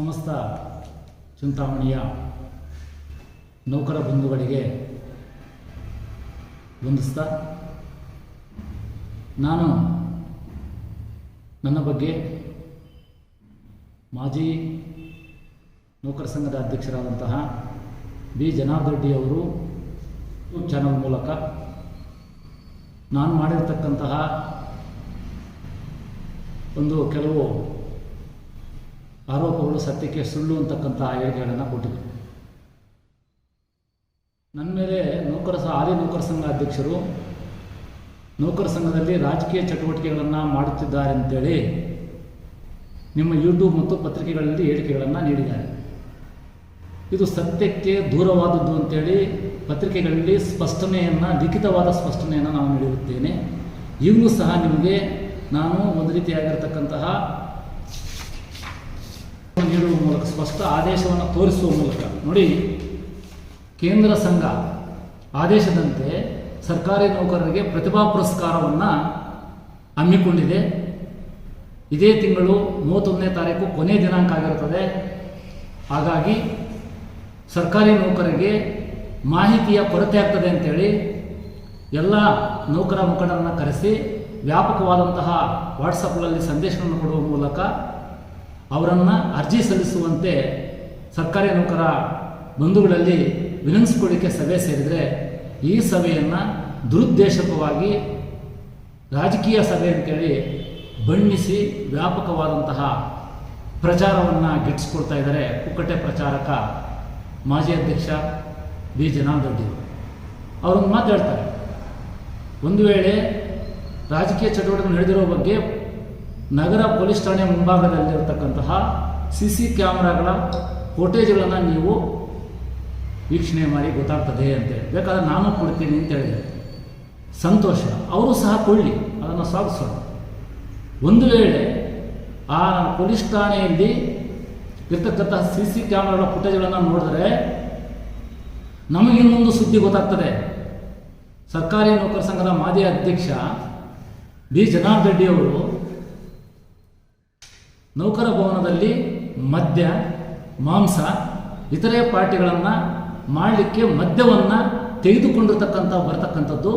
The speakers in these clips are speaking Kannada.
ಸಮಸ್ತ ಚಿಂತಾಮಣಿಯ ನೌಕರ ಬಂಧುಗಳಿಗೆ ವಂದಿಸ್ತಾ, ನಾನು ನನ್ನ ಬಗ್ಗೆ ಮಾಜಿ ನೌಕರ ಸಂಘದ ಅಧ್ಯಕ್ಷರಾದಂತಹ ಬಿ. ಜನಾರ್ದ ರೆಡ್ಡಿ ಅವರು ಯೂಟ್ಯೂಬ್ ಚಾನಲ್ ಮೂಲಕ ನಾನು ಮಾಡಿರ್ತಕ್ಕಂತಹ ಒಂದು ಕೆಲವು ಆರೋಪಗಳು ಸತ್ಯಕ್ಕೆ ಸುಳ್ಳು ಅಂತಕ್ಕಂಥ ಹೇಳಿಕೆಗಳನ್ನು ಕೊಟ್ಟಿದ್ದರು ನನ್ನ ಮೇಲೆ ನೌಕರ ಸಹ ಹಾಲಿ ನೌಕರ ಸಂಘ ಅಧ್ಯಕ್ಷರು ನೌಕರ ಸಂಘದಲ್ಲಿ ರಾಜಕೀಯ ಚಟುವಟಿಕೆಗಳನ್ನು ಮಾಡುತ್ತಿದ್ದಾರೆ ಅಂತೇಳಿ ನಿಮ್ಮ ಯೂಟ್ಯೂಬ್ ಮತ್ತು ಪತ್ರಿಕೆಗಳಲ್ಲಿ ಹೇಳಿಕೆಗಳನ್ನು ನೀಡಿದ್ದಾರೆ. ಇದು ಸತ್ಯಕ್ಕೆ ದೂರವಾದದ್ದು ಅಂತೇಳಿ ಪತ್ರಿಕೆಗಳಲ್ಲಿ ಸ್ಪಷ್ಟನೆಯನ್ನು, ಲಿಖಿತವಾದ ಸ್ಪಷ್ಟನೆಯನ್ನು ನಾನು ನೀಡಿರುತ್ತೇನೆ. ಈಗಲೂ ಸಹ ನಿಮಗೆ ನಾನು ಒಂದು ರೀತಿಯಾಗಿರ್ತಕ್ಕಂತಹ ನೀಡುವ ಮೂಲಕ, ಸ್ಪಷ್ಟ ಆದೇಶವನ್ನು ತೋರಿಸುವ ಮೂಲಕ. ನೋಡಿ, ಕೇಂದ್ರ ಸಂಘ ಆದೇಶದಂತೆ ಸರ್ಕಾರಿ ನೌಕರರಿಗೆ ಪ್ರತಿಭಾ ಪುರಸ್ಕಾರವನ್ನು ಹಮ್ಮಿಕೊಂಡಿದೆ. ಇದೇ ತಿಂಗಳು ಮೂವತ್ತೊಂದನೇ ತಾರೀಕು ಕೊನೆಯ ದಿನಾಂಕ ಆಗಿರುತ್ತದೆ. ಹಾಗಾಗಿ ಸರ್ಕಾರಿ ನೌಕರರಿಗೆ ಮಾಹಿತಿಯ ಕೊರತೆ ಆಗ್ತದೆ ಅಂತೇಳಿ ಎಲ್ಲ ನೌಕರ ಮುಖಂಡರನ್ನು ಕರೆಸಿ ವ್ಯಾಪಕವಾದಂತಹ ವಾಟ್ಸಪ್ಗಳಲ್ಲಿ ಸಂದೇಶವನ್ನು ಕೊಡುವ ಮೂಲಕ ಅವರನ್ನು ಅರ್ಜಿ ಸಲ್ಲಿಸುವಂತೆ ಸರ್ಕಾರಿ ನೌಕರ ಬಂಧುಗಳಲ್ಲಿ ವಿನಂತಿಸಿಕೊಳ್ಳಿಕ್ಕೆ ಸಭೆ ಸೇರಿದರೆ ಈ ಸಭೆಯನ್ನು ದುರುದ್ದೇಶಕವಾಗಿ ರಾಜಕೀಯ ಸಭೆ ಅಂತೇಳಿ ಬಣ್ಣಿಸಿ ವ್ಯಾಪಕವಾದಂತಹ ಪ್ರಚಾರವನ್ನು ಗಿಟ್ಟಿಸ್ಕೊಳ್ತಾ ಇದ್ದಾರೆ ಕುಕ್ಕಟೆ ಪ್ರಚಾರಕ ಮಾಜಿ ಅಧ್ಯಕ್ಷ ಬಿ ಜನಾರ್ದನ್ ರೆಡ್ಡಿ ಅವರೊಂದು ಮಾತು ಹೇಳ್ತಾರೆ. ಒಂದು ವೇಳೆ ರಾಜಕೀಯ ಚಟುವಟಿಕೆ ನಡೆದಿರೋ ಬಗ್ಗೆ ನಗರ ಪೊಲೀಸ್ ಠಾಣೆ ಮುಂಭಾಗದಲ್ಲಿರ್ತಕ್ಕಂತಹ ಸಿ ಸಿ ಕ್ಯಾಮ್ರಾಗಳ ಫೋಟೇಜ್ಗಳನ್ನು ನೀವು ವೀಕ್ಷಣೆ ಮಾಡಿ ಗೊತ್ತಾಗ್ತದೆ ಅಂತೇಳಿ ಬೇಕಾದ್ರೆ ನಾನು ಕೊಡ್ತೀನಿ ಅಂತ ಹೇಳಿದೆ. ಸಂತೋಷ. ಅವರು ಸಹ ಕೊಳ್ಳಿ ಅದನ್ನು ಸಾಧಿಸೋಣ. ಒಂದು ವೇಳೆ ಆ ಪೊಲೀಸ್ ಠಾಣೆಯಲ್ಲಿ ಇರ್ತಕ್ಕಂತಹ ಸಿ ಸಿ ಕ್ಯಾಮ್ರಾಗಳ ಫುಟೇಜ್ಗಳನ್ನು ನೋಡಿದ್ರೆ ನಮಗಿನ್ನೊಂದು ಸುದ್ದಿ ಗೊತ್ತಾಗ್ತದೆ. ಸರ್ಕಾರಿ ನೌಕರ ಸಂಘದ ಮಾಜಿ ಅಧ್ಯಕ್ಷ ಡಿ. ಜನಾರ್ದನ್ ರೆಡ್ಡಿ ಅವರು ನೌಕರ ಭವನದಲ್ಲಿ ಮದ್ಯ, ಮಾಂಸ, ಇತರೆ ಪಾರ್ಟಿಗಳನ್ನು ಮಾಡಲಿಕ್ಕೆ ಮದ್ಯವನ್ನು ತೆಗೆದುಕೊಂಡಿರ್ತಕ್ಕಂಥ, ಬರತಕ್ಕಂಥದ್ದು,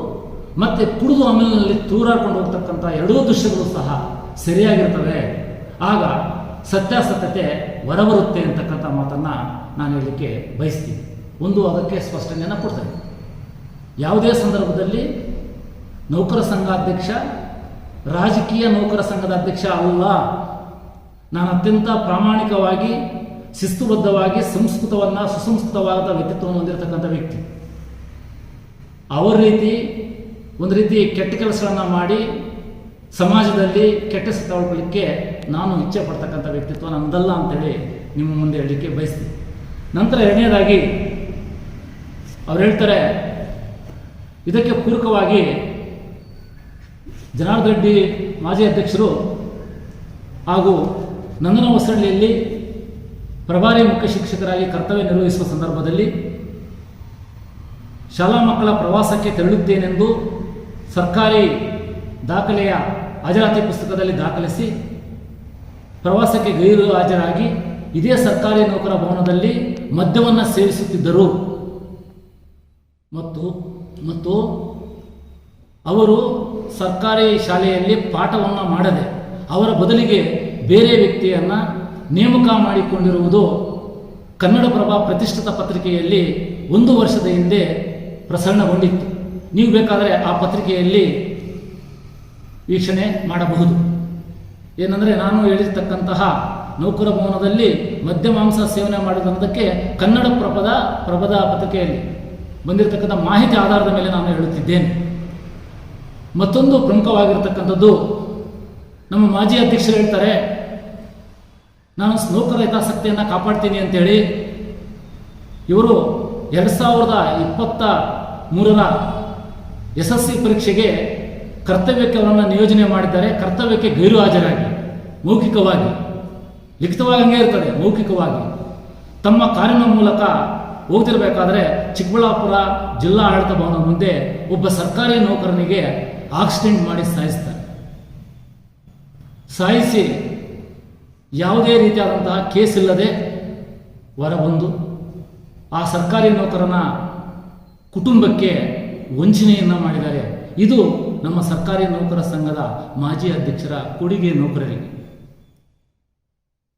ಮತ್ತು ಕುಡಿದು ಅಮಲಿನಲ್ಲಿ ತೂರಾಡ್ಕೊಂಡು ಹೋಗ್ತಕ್ಕಂಥ ಎರಡೂ ದೃಶ್ಯಗಳು ಸಹ ಸರಿಯಾಗಿರ್ತವೆ. ಆಗ ಸತ್ಯಾಸತ್ಯತೆ ಹೊರಬರುತ್ತೆ ಅಂತಕ್ಕಂಥ ಮಾತನ್ನು ನಾನು ಹೇಳಲಿಕ್ಕೆ ಬಯಸ್ತೀನಿ. ಒಂದು ಅದಕ್ಕೆ ಸ್ಪಷ್ಟನೆಯನ್ನು ಕೊಡ್ತೇನೆ. ಯಾವುದೇ ಸಂದರ್ಭದಲ್ಲಿ ನೌಕರ ಸಂಘ ಅಧ್ಯಕ್ಷ ರಾಜಕೀಯ ನೌಕರ ಸಂಘದ ಅಧ್ಯಕ್ಷ ಅಲ್ಲ. ನಾನು ಅತ್ಯಂತ ಪ್ರಾಮಾಣಿಕವಾಗಿ, ಶಿಸ್ತುಬದ್ಧವಾಗಿ, ಸಂಸ್ಕೃತವನ್ನು ಸುಸಂಸ್ಕೃತವಾದ ವ್ಯಕ್ತಿತ್ವವನ್ನು ಹೊಂದಿರತಕ್ಕಂಥ ವ್ಯಕ್ತಿ. ಅವರ ರೀತಿ, ಒಂದು ರೀತಿ ಕೆಟ್ಟ ಕೆಲಸಗಳನ್ನು ಮಾಡಿ ಸಮಾಜದಲ್ಲಿ ಕೆಟ್ಟ ತಗೊಳ್ಕೊಳ್ಳಿಕ್ಕೆ ನಾನು ಇಚ್ಛೆ ಪಡ್ತಕ್ಕಂಥ ವ್ಯಕ್ತಿತ್ವ ನಂದಲ್ಲ ಅಂತೇಳಿ ನಿಮ್ಮ ಮುಂದೆ ಹೇಳಲಿಕ್ಕೆ ಬಯಸ್ತೀನಿ. ನಂತರ ಎರಡನೇದಾಗಿ, ಅವ್ರು ಹೇಳ್ತಾರೆ, ಇದಕ್ಕೆ ಪೂರಕವಾಗಿ ಜನಾರ್ದನ ರೆಡ್ಡಿ ಮಾಜಿ ಅಧ್ಯಕ್ಷರು ಹಾಗೂ ನಂದನ ಹೊಸಳ್ಳಿಯಲ್ಲಿ ಪ್ರಭಾರಿ ಮುಖ್ಯ ಶಿಕ್ಷಕರಾಗಿ ಕರ್ತವ್ಯ ನಿರ್ವಹಿಸುವ ಸಂದರ್ಭದಲ್ಲಿ ಶಾಲಾ ಮಕ್ಕಳ ಪ್ರವಾಸಕ್ಕೆ ತೆರಳುತ್ತೇನೆಂದು ಸರ್ಕಾರಿ ದಾಖಲೆಯ ಹಾಜರಾತಿ ಪುಸ್ತಕದಲ್ಲಿ ದಾಖಲಿಸಿ ಪ್ರವಾಸಕ್ಕೆ ಗೈರು ಹಾಜರಾಗಿ ಇದೇ ಸರ್ಕಾರಿ ನೌಕರ ಭವನದಲ್ಲಿ ಮದ್ಯವನ್ನು ಸೇವಿಸುತ್ತಿದ್ದರು. ಮತ್ತು ಮತ್ತು ಅವರು ಸರ್ಕಾರಿ ಶಾಲೆಯಲ್ಲಿ ಪಾಠವನ್ನು ಮಾಡದೆ ಅವರ ಬದಲಿಗೆ ಬೇರೆ ವ್ಯಕ್ತಿಯನ್ನು ನೇಮಕ ಮಾಡಿಕೊಂಡಿರುವುದು ಕನ್ನಡಪ್ರಭ ಪ್ರತಿಷ್ಠಿತ ಪತ್ರಿಕೆಯಲ್ಲಿ ಒಂದು ವರ್ಷದ ಹಿಂದೆ ಪ್ರಸರಣಗೊಂಡಿತ್ತು. ನೀವು ಬೇಕಾದರೆ ಆ ಪತ್ರಿಕೆಯಲ್ಲಿ ವೀಕ್ಷಣೆ ಮಾಡಬಹುದು. ಏನಂದರೆ ನಾನು ಹೇಳಿರ್ತಕ್ಕಂತಹ ನೌಕರ ಭವನದಲ್ಲಿ ಮದ್ಯ ಮಾಂಸ ಸೇವನೆ ಮಾಡಿದಂಥಕ್ಕೆ ಕನ್ನಡ ಪ್ರಭದ ಪ್ರಭದ ಪತ್ರಿಕೆಯಲ್ಲಿ ಬಂದಿರತಕ್ಕಂಥ ಮಾಹಿತಿ ಆಧಾರದ ಮೇಲೆ ನಾನು ಹೇಳುತ್ತಿದ್ದೇನೆ. ಮತ್ತೊಂದು ಪ್ರಮುಖವಾಗಿರ್ತಕ್ಕಂಥದ್ದು ನಮ್ಮ ಮಾಜಿ ಅಧ್ಯಕ್ಷರು ಹೇಳ್ತಾರೆ ನಾನು ನೌಕರ ಹಿತಾಸಕ್ತಿಯನ್ನು ಕಾಪಾಡ್ತೀನಿ ಅಂತೇಳಿ ಇವರು ಎರಡು ಸಾವಿರದ ಇಪ್ಪತ್ತ ಮೂರರ ಎಸ್ ಪರೀಕ್ಷೆಗೆ ಕರ್ತವ್ಯಕ್ಕೆ ಅವರನ್ನು ನಿಯೋಜನೆ ಮಾಡಿದ್ದಾರೆ. ಕರ್ತವ್ಯಕ್ಕೆ ಗೈರು ಹಾಜರಾಗಿ, ಮೌಖಿಕವಾಗಿ, ಲಿಖಿತವಾಗಿ ಹಂಗೆ ಇರ್ತದೆ, ಮೌಖಿಕವಾಗಿ. ತಮ್ಮ ಕಾರಿನ ಮೂಲಕ ಹೋಗ್ತಿರ್ಬೇಕಾದ್ರೆ ಚಿಕ್ಕಬಳ್ಳಾಪುರ ಜಿಲ್ಲಾ ಆಡಳಿತ ಭವನ ಮುಂದೆ ಒಬ್ಬ ಸರ್ಕಾರಿ ನೌಕರನಿಗೆ ಆಕ್ಸಿಡೆಂಟ್ ಮಾಡಿ ಸಾಯಿಸ್ತಾರೆ. ಸಾಯಿಸಿ ಯಾವುದೇ ರೀತಿಯಾದಂತಹ ಕೇಸ್ ಇಲ್ಲದೆ ಹೊರಬಂದು ಆ ಸರ್ಕಾರಿ ನೌಕರನ ಕುಟುಂಬಕ್ಕೆ ವಂಚನೆಯನ್ನು ಮಾಡಿದ್ದಾರೆ. ಇದು ನಮ್ಮ ಸರ್ಕಾರಿ ನೌಕರ ಸಂಘದ ಮಾಜಿ ಅಧ್ಯಕ್ಷರ ಕೊಡುಗೆ ನೌಕರರಿಗೆ.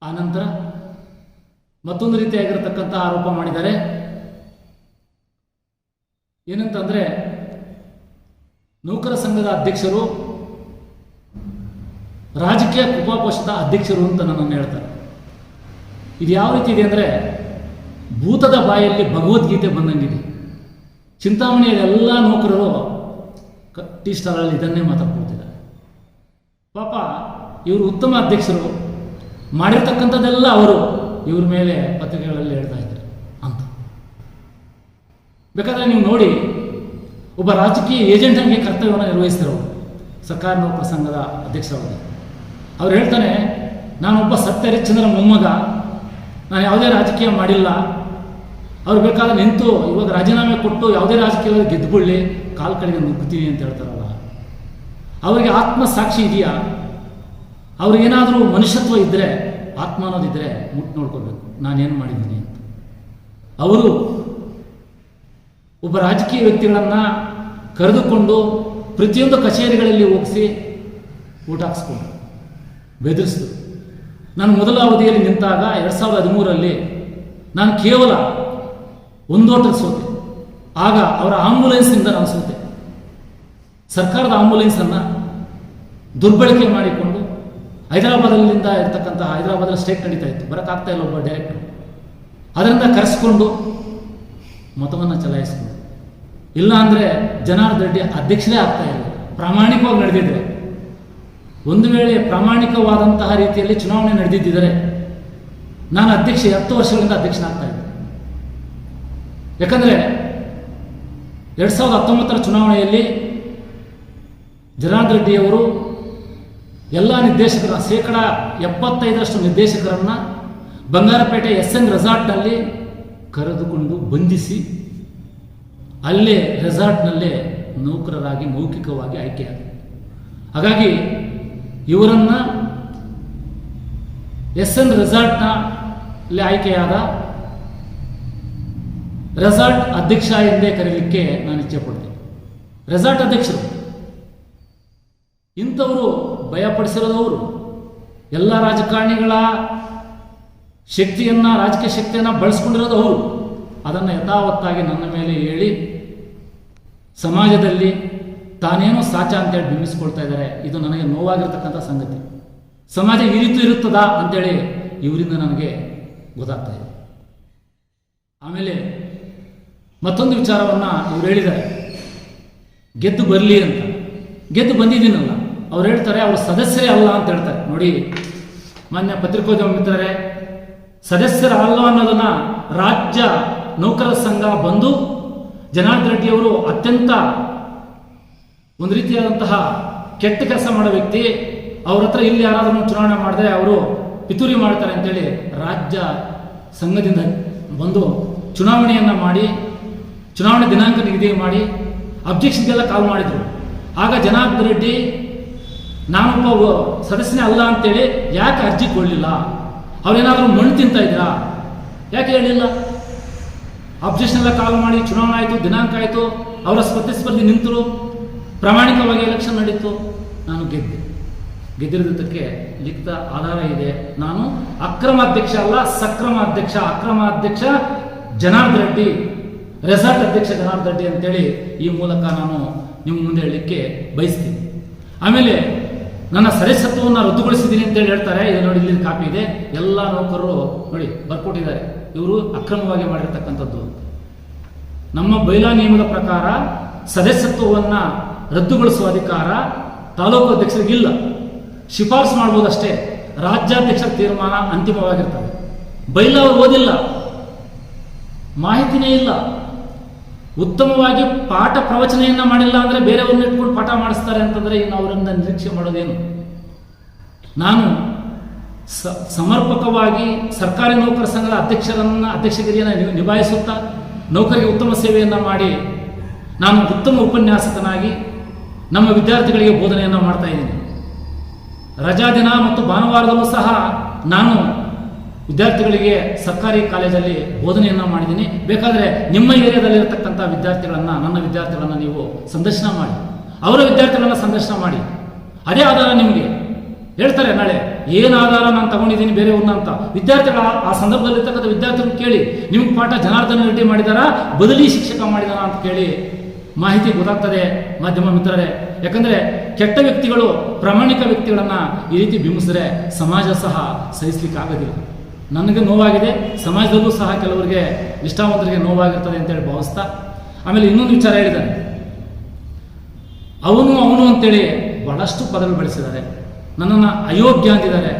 ಆನಂತರ ಮತ್ತೊಂದು ರೀತಿಯಾಗಿರತಕ್ಕಂಥ ಆರೋಪ ಮಾಡಿದ್ದಾರೆ. ಏನಂತಂದರೆ ನೌಕರ ಸಂಘದ ಅಧ್ಯಕ್ಷರು ರಾಜಕೀಯ ಕುಪಾಪೋಷದ ಅಧ್ಯಕ್ಷರು ಅಂತ ನನ್ನನ್ನು ಹೇಳ್ತಾರೆ. ಇದು ಯಾವ ರೀತಿ ಇದೆ ಅಂದರೆ ಭೂತದ ಬಾಯಲ್ಲಿ ಭಗವದ್ಗೀತೆ ಬಂದಂಗಿದೆ. ಚಿಂತಾಮಣಿಯಲ್ಲಿ ಎಲ್ಲ ನೌಕರರು ಟೀ ಸ್ಟಾಲಲ್ಲಿ ಇದನ್ನೇ ಮಾತಾಡ್ಕೊಳ್ತಿದ್ದಾರೆ. ಪಾಪ ಇವರು ಉತ್ತಮ ಅಧ್ಯಕ್ಷರು, ಮಾಡಿರ್ತಕ್ಕಂಥದ್ದೆಲ್ಲ ಅವರು ಇವ್ರ ಮೇಲೆ ಪತ್ರಿಕೆಗಳಲ್ಲಿ ಹೇಳ್ತಾ ಇದ್ದಾರೆ ಅಂತ. ಬೇಕಾದರೆ ನೀವು ನೋಡಿ, ಒಬ್ಬ ರಾಜಕೀಯ ಏಜೆಂಟ್ ಹಂಗೆ ಕರ್ತವ್ಯವನ್ನು ನಿರ್ವಹಿಸ್ತಾರೆ ಸರ್ಕಾರಿ ನೌಕರ ಸಂಘದ ಅಧ್ಯಕ್ಷರಾಗಿ ಅವ್ರು ಹೇಳ್ತಾನೆ, ನಾನೊಬ್ಬ ಸತ್ಯ ಹರಿಶ್ಚಂದ್ರ ಮೊಮ್ಮಗ, ನಾನು ಯಾವುದೇ ರಾಜಕೀಯ ಮಾಡಿಲ್ಲ. ಅವ್ರು ಬೇಕಾದ್ರೆ ನಿಂತು, ಇವಾಗ ರಾಜೀನಾಮೆ ಕೊಟ್ಟು ಯಾವುದೇ ರಾಜಕೀಯದಲ್ಲಿ ಗೆದ್ದುಕೊಳ್ಳಿ ಕಾಲ್ ಕಡೆಗೆ ನುಗ್ಗುತ್ತೀನಿ ಅಂತ ಹೇಳ್ತಾರಲ್ಲ. ಅವರಿಗೆ ಆತ್ಮಸಾಕ್ಷಿ ಇದೆಯಾ? ಅವ್ರಿಗೇನಾದರೂ ಮನುಷ್ಯತ್ವ ಇದ್ದರೆ ಆತ್ಮ ಅನ್ನೋದಿದ್ದರೆ ಮುಟ್ಟು ನೋಡ್ಕೋಬೇಕು ನಾನೇನು ಮಾಡಿದ್ದೀನಿ ಅಂತ. ಅವರು ಒಬ್ಬ ರಾಜಕೀಯ ವ್ಯಕ್ತಿಗಳನ್ನು ಕರೆದುಕೊಂಡು ಪ್ರತಿಯೊಂದು ಕಚೇರಿಗಳಲ್ಲಿ ಹೋಗಿಸಿ ಊಟ ಹಾಕ್ಸ್ಕೊಂಡು ಬೆದರಿಸಿದ್ರು. ನಾನು ಮೊದಲ ಅವಧಿಯಲ್ಲಿ ನಿಂತಾಗ ಎರಡು ಸಾವಿರದ ಹದಿಮೂರರಲ್ಲಿ ನಾನು ಕೇವಲ ಒಂದೋಟ ಸೋತೆ. ಆಗ ಅವರ ಆಂಬುಲೆನ್ಸ್ನಿಂದ ನಾನು ಸೋತೆ. ಸರ್ಕಾರದ ಆಂಬುಲೆನ್ಸನ್ನು ದುರ್ಬಳಕೆ ಮಾಡಿಕೊಂಡು ಹೈದರಾಬಾದಲ್ಲಿಂದ ಇರ್ತಕ್ಕಂತಹ ಹೈದರಾಬಾದಲ್ಲಿ ಸ್ಟೇಟ್ ನಡೀತಾ ಇತ್ತು. ಬರೋಕ್ಕಾಗ್ತಾ ಇಲ್ಲ ಒಬ್ಬ ಡೈರೆಕ್ಟರ್. ಅದರಿಂದ ಕರೆಸ್ಕೊಂಡು ಮತವನ್ನು ಚಲಾಯಿಸಿಕೊಂಡು ಇಲ್ಲ ಅಂದರೆ ಜನಾರ್ದ ರೆಡ್ಡಿ ಅಧ್ಯಕ್ಷರೇ ಆಗ್ತಾ ಇಲ್ಲ. ಪ್ರಾಮಾಣಿಕವಾಗಿ ನಡೆದಿದ್ರೆ ಒಂದು ವೇಳೆ ಪ್ರಾಮಾಣಿಕವಾದಂತಹ ರೀತಿಯಲ್ಲಿ ಚುನಾವಣೆ ನಡೆದಿದ್ದರೆ ನಾನು ಅಧ್ಯಕ್ಷ ಹತ್ತು ವರ್ಷಗಳಿಂದ ಅಧ್ಯಕ್ಷನಾಗ್ತಾ ಇದ್ದೆ. ಯಾಕಂದರೆ ಎರಡು ಸಾವಿರದ ಹತ್ತೊಂಬತ್ತರ ಚುನಾವಣೆಯಲ್ಲಿ ಜನಾರ್ದ ರೆಡ್ಡಿಯವರು ಎಲ್ಲ ನಿರ್ದೇಶಕರ ಶೇಕಡ ಎಪ್ಪತ್ತೈದರಷ್ಟು ನಿರ್ದೇಶಕರನ್ನು ಬಂಗಾರಪೇಟೆ ಎಸ್ ಎನ್ ರೆಸಾರ್ಟ್ನಲ್ಲಿ ಕರೆದುಕೊಂಡು ಬಂಧಿಸಿ ಅಲ್ಲೇ ರೆಸಾರ್ಟ್ನಲ್ಲೇ ನೌಕರರಾಗಿ ಮೌಖಿಕವಾಗಿ ಆಯ್ಕೆಯಾದರು. ಹಾಗಾಗಿ ಇವರನ್ನು ಎಸ್ ಎನ್ ರೆಸಾರ್ಟ್ನಲ್ಲಿ ಆಯ್ಕೆಯಾದ ರೆಸಾರ್ಟ್ ಅಧ್ಯಕ್ಷ ಎಂದೇ ಕರೀಲಿಕ್ಕೆ ನಾನು ಇಚ್ಛೆ ಪಡ್ತೀನಿ. ರೆಸಾರ್ಟ್ ಅಧ್ಯಕ್ಷರು, ಇಂಥವರು ಭಯಪಡಿಸಿರೋದವರು ಎಲ್ಲ ರಾಜಕಾರಣಿಗಳ ಶಕ್ತಿಯನ್ನು, ರಾಜಕೀಯ ಶಕ್ತಿಯನ್ನು ಬಳಸ್ಕೊಂಡಿರೋದು ಅವರು. ಅದನ್ನು ಯಥಾವತ್ತಾಗಿ ನನ್ನ ಮೇಲೆ ಹೇಳಿ, ಸಮಾಜದಲ್ಲಿ ತಾನೇನೋ ಸಾಚ ಅಂತೇಳಿ ಬಿಂಬಿಸ್ಕೊಳ್ತಾ ಇದ್ದಾರೆ. ಇದು ನನಗೆ ನೋವಾಗಿರ್ತಕ್ಕಂಥ ಸಂಗತಿ. ಸಮಾಜ ಈ ರೀತಿ ಇರುತ್ತದಾ ಅಂತೇಳಿ ಇವರಿಂದ ನನಗೆ ಗೊತ್ತಾಗ್ತಾ ಇದೆ. ಆಮೇಲೆ ಮತ್ತೊಂದು ವಿಚಾರವನ್ನು ಇವ್ರು ಹೇಳಿದ್ದಾರೆ. ಗೆದ್ದು ಬರಲಿ ಅಂತ. ಗೆದ್ದು ಬಂದಿದ್ದೀನಲ್ಲ, ಅವ್ರು ಹೇಳ್ತಾರೆ ಅವರು ಸದಸ್ಯರೇ ಅಲ್ಲ ಅಂತ ಹೇಳ್ತಾರೆ. ನೋಡಿ, ಮಾನ್ಯ ಪತ್ರಿಕೋದ್ಯಮ ಸದಸ್ಯರ ಅಲ್ಲ ಅನ್ನೋದನ್ನ ರಾಜ್ಯ ನೌಕರರ ಸಂಘ ಬಂದು ಜನಾರ್ದನ್ ರೆಡ್ಡಿಯವರು ಅತ್ಯಂತ ಒಂದು ರೀತಿಯಾದಂತಹ ಕೆಟ್ಟ ಕೆಲಸ ಮಾಡೋ ವ್ಯಕ್ತಿ ಅವ್ರ ಹತ್ರ ಇಲ್ಲಿ ಯಾರಾದರೂ ಚುನಾವಣೆ ಮಾಡಿದ್ರೆ ಅವರು ಪಿತೂರಿ ಮಾಡ್ತಾರೆ ಅಂತೇಳಿ ರಾಜ್ಯ ಸಂಘದಿಂದ ಬಂದು ಚುನಾವಣೆಯನ್ನು ಮಾಡಿ, ಚುನಾವಣೆ ದಿನಾಂಕ ನಿಗದಿ ಮಾಡಿ ಅಬ್ಜೆಕ್ಷನ್ಗೆಲ್ಲ ಕಾಲ್ ಮಾಡಿದ್ರು. ಆಗ ಜನಾರ್ದನ್ ರೆಡ್ಡಿ, ನಾನೊಬ್ಬ ಸದಸ್ಯನೇ ಅಲ್ಲ ಅಂತೇಳಿ ಯಾಕೆ ಅರ್ಜಿ ಕೊಡಲಿಲ್ಲ? ಅವ್ರೇನಾದರೂ ಮಣ್ಣು ತಿಂತ ಇದ್ರಾ ಯಾಕೆ ಹೇಳಿಲ್ಲ? ಅಬ್ಜೆಕ್ಷನ್ ಎಲ್ಲ ಕಾಲ್ ಮಾಡಿ, ಚುನಾವಣೆ ಆಯಿತು, ದಿನಾಂಕ ಆಯಿತು, ಅವರ ಸ್ಪರ್ಧಿಸ್ಪರ್ಧಿ ನಿಂತರು. ಪ್ರಾಮಾಣಿಕವಾಗಿ ಎಲೆಕ್ಷನ್ ನಡೀತು, ನಾನು ಗೆದ್ದೆ. ಗೆದ್ದಿರೋದಕ್ಕೆ ಲಿಖಿತ ಆಧಾರ ಇದೆ. ನಾನು ಅಕ್ರಮ ಅಧ್ಯಕ್ಷ ಅಲ್ಲ ಸಕ್ರಮ ಅಧ್ಯಕ್ಷ ಅಕ್ರಮ ಅಧ್ಯಕ್ಷ ಜನಾರ್ದನ್ ರೆಡ್ಡಿ ರೆಸಾರ್ಟ್ ಅಧ್ಯಕ್ಷ ಜನಾರ್ದನ್ ರೆಡ್ಡಿ ಅಂತೇಳಿ ಈ ಮೂಲಕ ನಾನು ನಿಮ್ಮ ಮುಂದೆ ಹೇಳಲಿಕ್ಕೆ ಬಯಸ್ತೀನಿ. ಆಮೇಲೆ ನನ್ನ ಸದಸ್ಯತ್ವವನ್ನು ರದ್ದುಗೊಳಿಸಿದ್ದೀನಿ ಅಂತೇಳಿ ಹೇಳ್ತಾರೆ. ಇದು ನೋಡಿ ಇಲ್ಲಿ ಕಾಪಿ ಇದೆ. ಎಲ್ಲ ನೌಕರರು ನೋಡಿ ಬರ್ಕೊಟ್ಟಿದ್ದಾರೆ. ಇವರು ಅಕ್ರಮವಾಗಿ ಮಾಡಿರ್ತಕ್ಕಂಥದ್ದು. ನಮ್ಮ ಬೈಲಾ ನಿಯಮದ ಪ್ರಕಾರ ಸದಸ್ಯತ್ವವನ್ನು ರದ್ದುಗೊಳಿಸುವ ಅಧಿಕಾರ ತಾಲೂಕು ಅಧ್ಯಕ್ಷರಿಗಿಲ್ಲ. ಶಿಫಾರಸು ಮಾಡ್ಬೋದಷ್ಟೇ ರಾಜ್ಯಾಧ್ಯಕ್ಷರ ತೀರ್ಮಾನ ಅಂತಿಮವಾಗಿರ್ತದೆ. ಬೈಲ ಅವರು ಓದಿಲ್ಲ. ಮಾಹಿತಿನೇ ಇಲ್ಲ. ಉತ್ತಮವಾಗಿ ಪಾಠ ಪ್ರವಚನೆಯನ್ನ ಮಾಡಿಲ್ಲ ಅಂದರೆ ಬೇರೆಯವ್ರನ್ನ ಇಟ್ಕೊಂಡು ಪಾಠ ಮಾಡಿಸ್ತಾರೆ ಅಂತಂದರೆ ಇನ್ನು ಅವರಿಂದ ನಿರೀಕ್ಷೆ ಮಾಡೋದೇನು? ನಾನು ಸಮರ್ಪಕವಾಗಿ ಸರ್ಕಾರಿ ನೌಕರ ಸಂಘದ ಅಧ್ಯಕ್ಷರನ್ನ, ಅಧ್ಯಕ್ಷಗಿರಿಯನ್ನು ನಿಭಾಯಿಸುತ್ತಾ ನೌಕರಿಗೆ ಉತ್ತಮ ಸೇವೆಯನ್ನು ಮಾಡಿ ನಾನು ಉತ್ತಮ ಉಪನ್ಯಾಸಕನಾಗಿ ನಮ್ಮ ವಿದ್ಯಾರ್ಥಿಗಳಿಗೆ ಬೋಧನೆಯನ್ನು ಮಾಡ್ತಾ ಇದ್ದೀನಿ. ರಜಾ ದಿನ ಮತ್ತು ಭಾನುವಾರದಲ್ಲೂ ಸಹ ನಾನು ವಿದ್ಯಾರ್ಥಿಗಳಿಗೆ ಸರ್ಕಾರಿ ಕಾಲೇಜಲ್ಲಿ ಬೋಧನೆಯನ್ನು ಮಾಡಿದ್ದೀನಿ. ಬೇಕಾದರೆ ನಿಮ್ಮ ಏರಿಯಾದಲ್ಲಿರತಕ್ಕಂಥ ವಿದ್ಯಾರ್ಥಿಗಳನ್ನು, ನನ್ನ ವಿದ್ಯಾರ್ಥಿಗಳನ್ನು ನೀವು ಸಂದರ್ಶನ ಮಾಡಿ. ಅವರ ವಿದ್ಯಾರ್ಥಿಗಳನ್ನು ಸಂದರ್ಶನ ಮಾಡಿ. ಅದೇ ಆಧಾರ ನಿಮಗೆ. ಹೇಳ್ತಾರೆ ನಾಳೆ, ಏನು ಆಧಾರ ನಾನು ತಗೊಂಡಿದ್ದೀನಿ ಬೇರೆ ಊರ್ನ ಅಂತ. ವಿದ್ಯಾರ್ಥಿಗಳ, ಆ ಸಂದರ್ಭದಲ್ಲಿರ್ತಕ್ಕಂಥ ವಿದ್ಯಾರ್ಥಿಗಳು ಕೇಳಿ, ನಿಮ್ಗೆ ಪಾಠ ಜನಾರ್ದನ ರೆಡ್ಡಿ ಮಾಡಿದಾರಾ? ಬದಲಿ ಶಿಕ್ಷಕ ಮಾಡಿದಾರ? ಅಂತ ಕೇಳಿ ಮಾಹಿತಿ ಗೊತ್ತಾಗ್ತದೆ, ಮಾಧ್ಯಮ ಮಿತ್ರರೇ. ಯಾಕಂದರೆ ಕೆಟ್ಟ ವ್ಯಕ್ತಿಗಳು ಪ್ರಾಮಾಣಿಕ ವ್ಯಕ್ತಿಗಳನ್ನು ಈ ರೀತಿ ಬಿಂಬಿಸಿದ್ರೆ ಸಮಾಜ ಸಹ ಸಹಿಸ್ಲಿಕ್ಕೆ ಆಗೋದಿಲ್ಲ. ನನಗೆ ನೋವಾಗಿದೆ, ಸಮಾಜದಲ್ಲೂ ಸಹ ಕೆಲವರಿಗೆ ನಿಷ್ಠಾವಂತರಿಗೆ ನೋವಾಗಿರ್ತದೆ ಅಂತೇಳಿ ಭಾವಿಸ್ತಾ. ಆಮೇಲೆ ಇನ್ನೊಂದು ವಿಚಾರ ಹೇಳಿದ್ದಾನೆ ಅವನು ಅವನು ಅಂತೇಳಿ ಬಹಳಷ್ಟು ಪದಗಳು ಬಳಸಿದ್ದಾರೆ. ನನ್ನನ್ನು ಅಯೋಗ್ಯ ಅಂತಿದ್ದಾರೆ.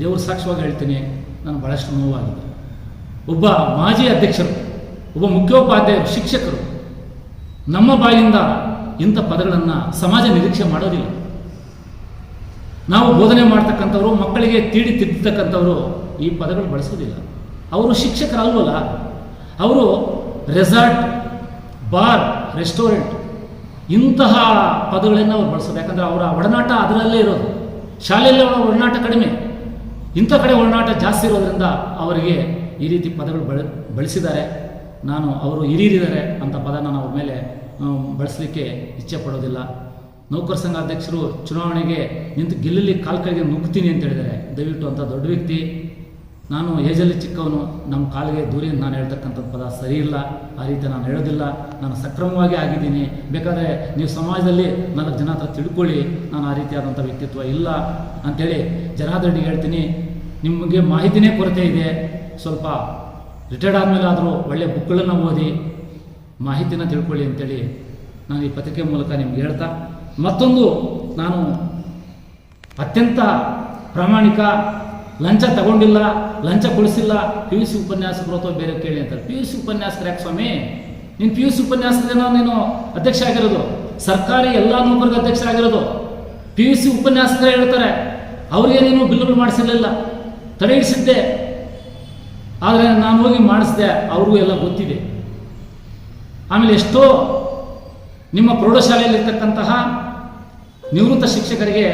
ದೇವರು ಸಾಕ್ಷಿವಾಗಿ ಹೇಳ್ತೀನಿ ನಾನು ಬಹಳಷ್ಟು ನೋವಾಗಿದೆ. ಒಬ್ಬ ಮಾಜಿ ಅಧ್ಯಕ್ಷರು, ಒಬ್ಬ ಮುಖ್ಯೋಪಾಧ್ಯಾಯರು ಶಿಕ್ಷಕರು ನಮ್ಮ ಬಾಯಿಂದ ಇಂಥ ಪದಗಳನ್ನು ಸಮಾಜ ನಿರೀಕ್ಷೆ ಮಾಡೋದಿಲ್ಲ. ನಾವು ಬೋಧನೆ ಮಾಡ್ತಕ್ಕಂಥವ್ರು, ಮಕ್ಕಳಿಗೆ ತೀಡಿ ತಿದ್ದತಕ್ಕಂಥವ್ರು ಈ ಪದಗಳು ಬಳಸೋದಿಲ್ಲ. ಅವರು ಶಿಕ್ಷಕರಲ್ವಲ್ಲ. ಅವರು ರೆಸಾರ್ಟ್, ಬಾರ್, ರೆಸ್ಟೋರೆಂಟ್ ಇಂತಹ ಪದಗಳನ್ನು ಅವ್ರು ಬಳಸೋದು. ಯಾಕಂದರೆ ಅವರ ಒಡನಾಟ ಅದರಲ್ಲೇ ಇರೋದು. ಶಾಲೆಯಲ್ಲಿ ಅವರ ಒಡನಾಟ ಕಡಿಮೆ. ಇಂಥ ಕಡೆ ಒಡನಾಟ ಜಾಸ್ತಿ ಇರೋದ್ರಿಂದ ಅವರಿಗೆ ಈ ರೀತಿ ಪದಗಳು ಬಳ, ಬಳಸಿದ್ದಾರೆ. ನಾನು ಅವರು ಹಿರಿಯರಿದ್ದಾರೆ ಅಂತ ಪದನ ಅವ್ರ ಮೇಲೆ ಬಳಸಲಿಕ್ಕೆ ಇಚ್ಛೆ ಪಡೋದಿಲ್ಲ. ನೌಕರ ಸಂಘ ಅಧ್ಯಕ್ಷರು ಚುನಾವಣೆಗೆ ನಿಂತು ಗೆಲ್ಲಲಿ ಕಾಲು ಕೈಗೆ ನುಗ್ತೀನಿ ಅಂತ ಹೇಳಿದ್ದಾರೆ. ದಯವಿಟ್ಟು ಅಂತ ದೊಡ್ಡ ವ್ಯಕ್ತಿ. ನಾನು ಏಜಲ್ಲಿ ಚಿಕ್ಕವನು, ನಮ್ಮ ಕಾಲಿಗೆ ದೂರಿ ನಾನು ಹೇಳ್ತಕ್ಕಂಥ ಪದ ಸರಿ ಇಲ್ಲ. ಆ ರೀತಿ ನಾನು ಹೇಳೋದಿಲ್ಲ. ನಾನು ಸಕ್ರಮವಾಗಿ ಆಗಿದ್ದೀನಿ. ಬೇಕಾದರೆ ನೀವು ಸಮಾಜದಲ್ಲಿ ನಾಲ್ಕು ಜನ ಹತ್ರ ತಿಳ್ಕೊಳ್ಳಿ. ನಾನು ಆ ರೀತಿಯಾದಂಥ ವ್ಯಕ್ತಿತ್ವ ಇಲ್ಲ ಅಂಥೇಳಿ ಜನಾರ್ದನಿಗೆ ಹೇಳ್ತೀನಿ. ನಿಮಗೆ ಮಾಹಿತಿನೇ ಕೊರತೆ ಇದೆ. ಸ್ವಲ್ಪ ರಿಟೈರ್ಡ್ ಆದಮೇಲೆ ಆದರೂ ಒಳ್ಳೆಯ ಬುಕ್ಗಳನ್ನು ಓದಿ ಮಾಹಿತಿನ ತಿಳ್ಕೊಳ್ಳಿ ಅಂತೇಳಿ ನಾನು ಈ ಪತ್ರಿಕೆ ಮೂಲಕ ನಿಮ್ಗೆ ಹೇಳ್ತಾ, ಮತ್ತೊಂದು ನಾನು ಅತ್ಯಂತ ಪ್ರಾಮಾಣಿಕ ಲಂಚ ತಗೊಂಡಿಲ್ಲ, ಲಂಚ ಕೊಡಿಸಿಲ್ಲ, ಪಿ ಯು ಸಿ ಉಪನ್ಯಾಸಕರು ಅಥವಾ ಬೇರೆ ಕೇಳಿ ಅಂತಾರೆ ಪಿ ಯು ಸಿ ಉಪನ್ಯಾಸಕರು ಯಾಕೆ ಸ್ವಾಮಿ? ನೀನು ಪಿ ಯು ಸಿ ಉಪನ್ಯಾಸಕರೇನೋ ನೀನು ಅಧ್ಯಕ್ಷ ಆಗಿರೋದು. ಸರ್ಕಾರಿ ಎಲ್ಲ ನೌಕರಿಗೆ ಅಧ್ಯಕ್ಷ ಆಗಿರೋದು. ಪಿ ಯು ಸಿ ಉಪನ್ಯಾಸಕರೇ ಹೇಳ್ತಾರೆ, ಅವ್ರಿಗೆ ನೀನು ಬಿಲ್ಲುಗಳು ಮಾಡಿಸಿರಲಿಲ್ಲ. ತಡೆ ಹಿಡಿಸಿದ್ದೆ ಆದರೆ ನಾನು ಹೋಗಿ ಮಾಡಿಸಿದೆ, ಅವ್ರಿಗೂ ಎಲ್ಲ ಗೊತ್ತಿದೆ. ಆಮೇಲೆ ಎಷ್ಟೋ ನಿಮ್ಮ ಪ್ರೌಢಶಾಲೆಯಲ್ಲಿರ್ತಕ್ಕಂತಹ ನಿವೃತ್ತ ಶಿಕ್ಷಕರಿಗೆ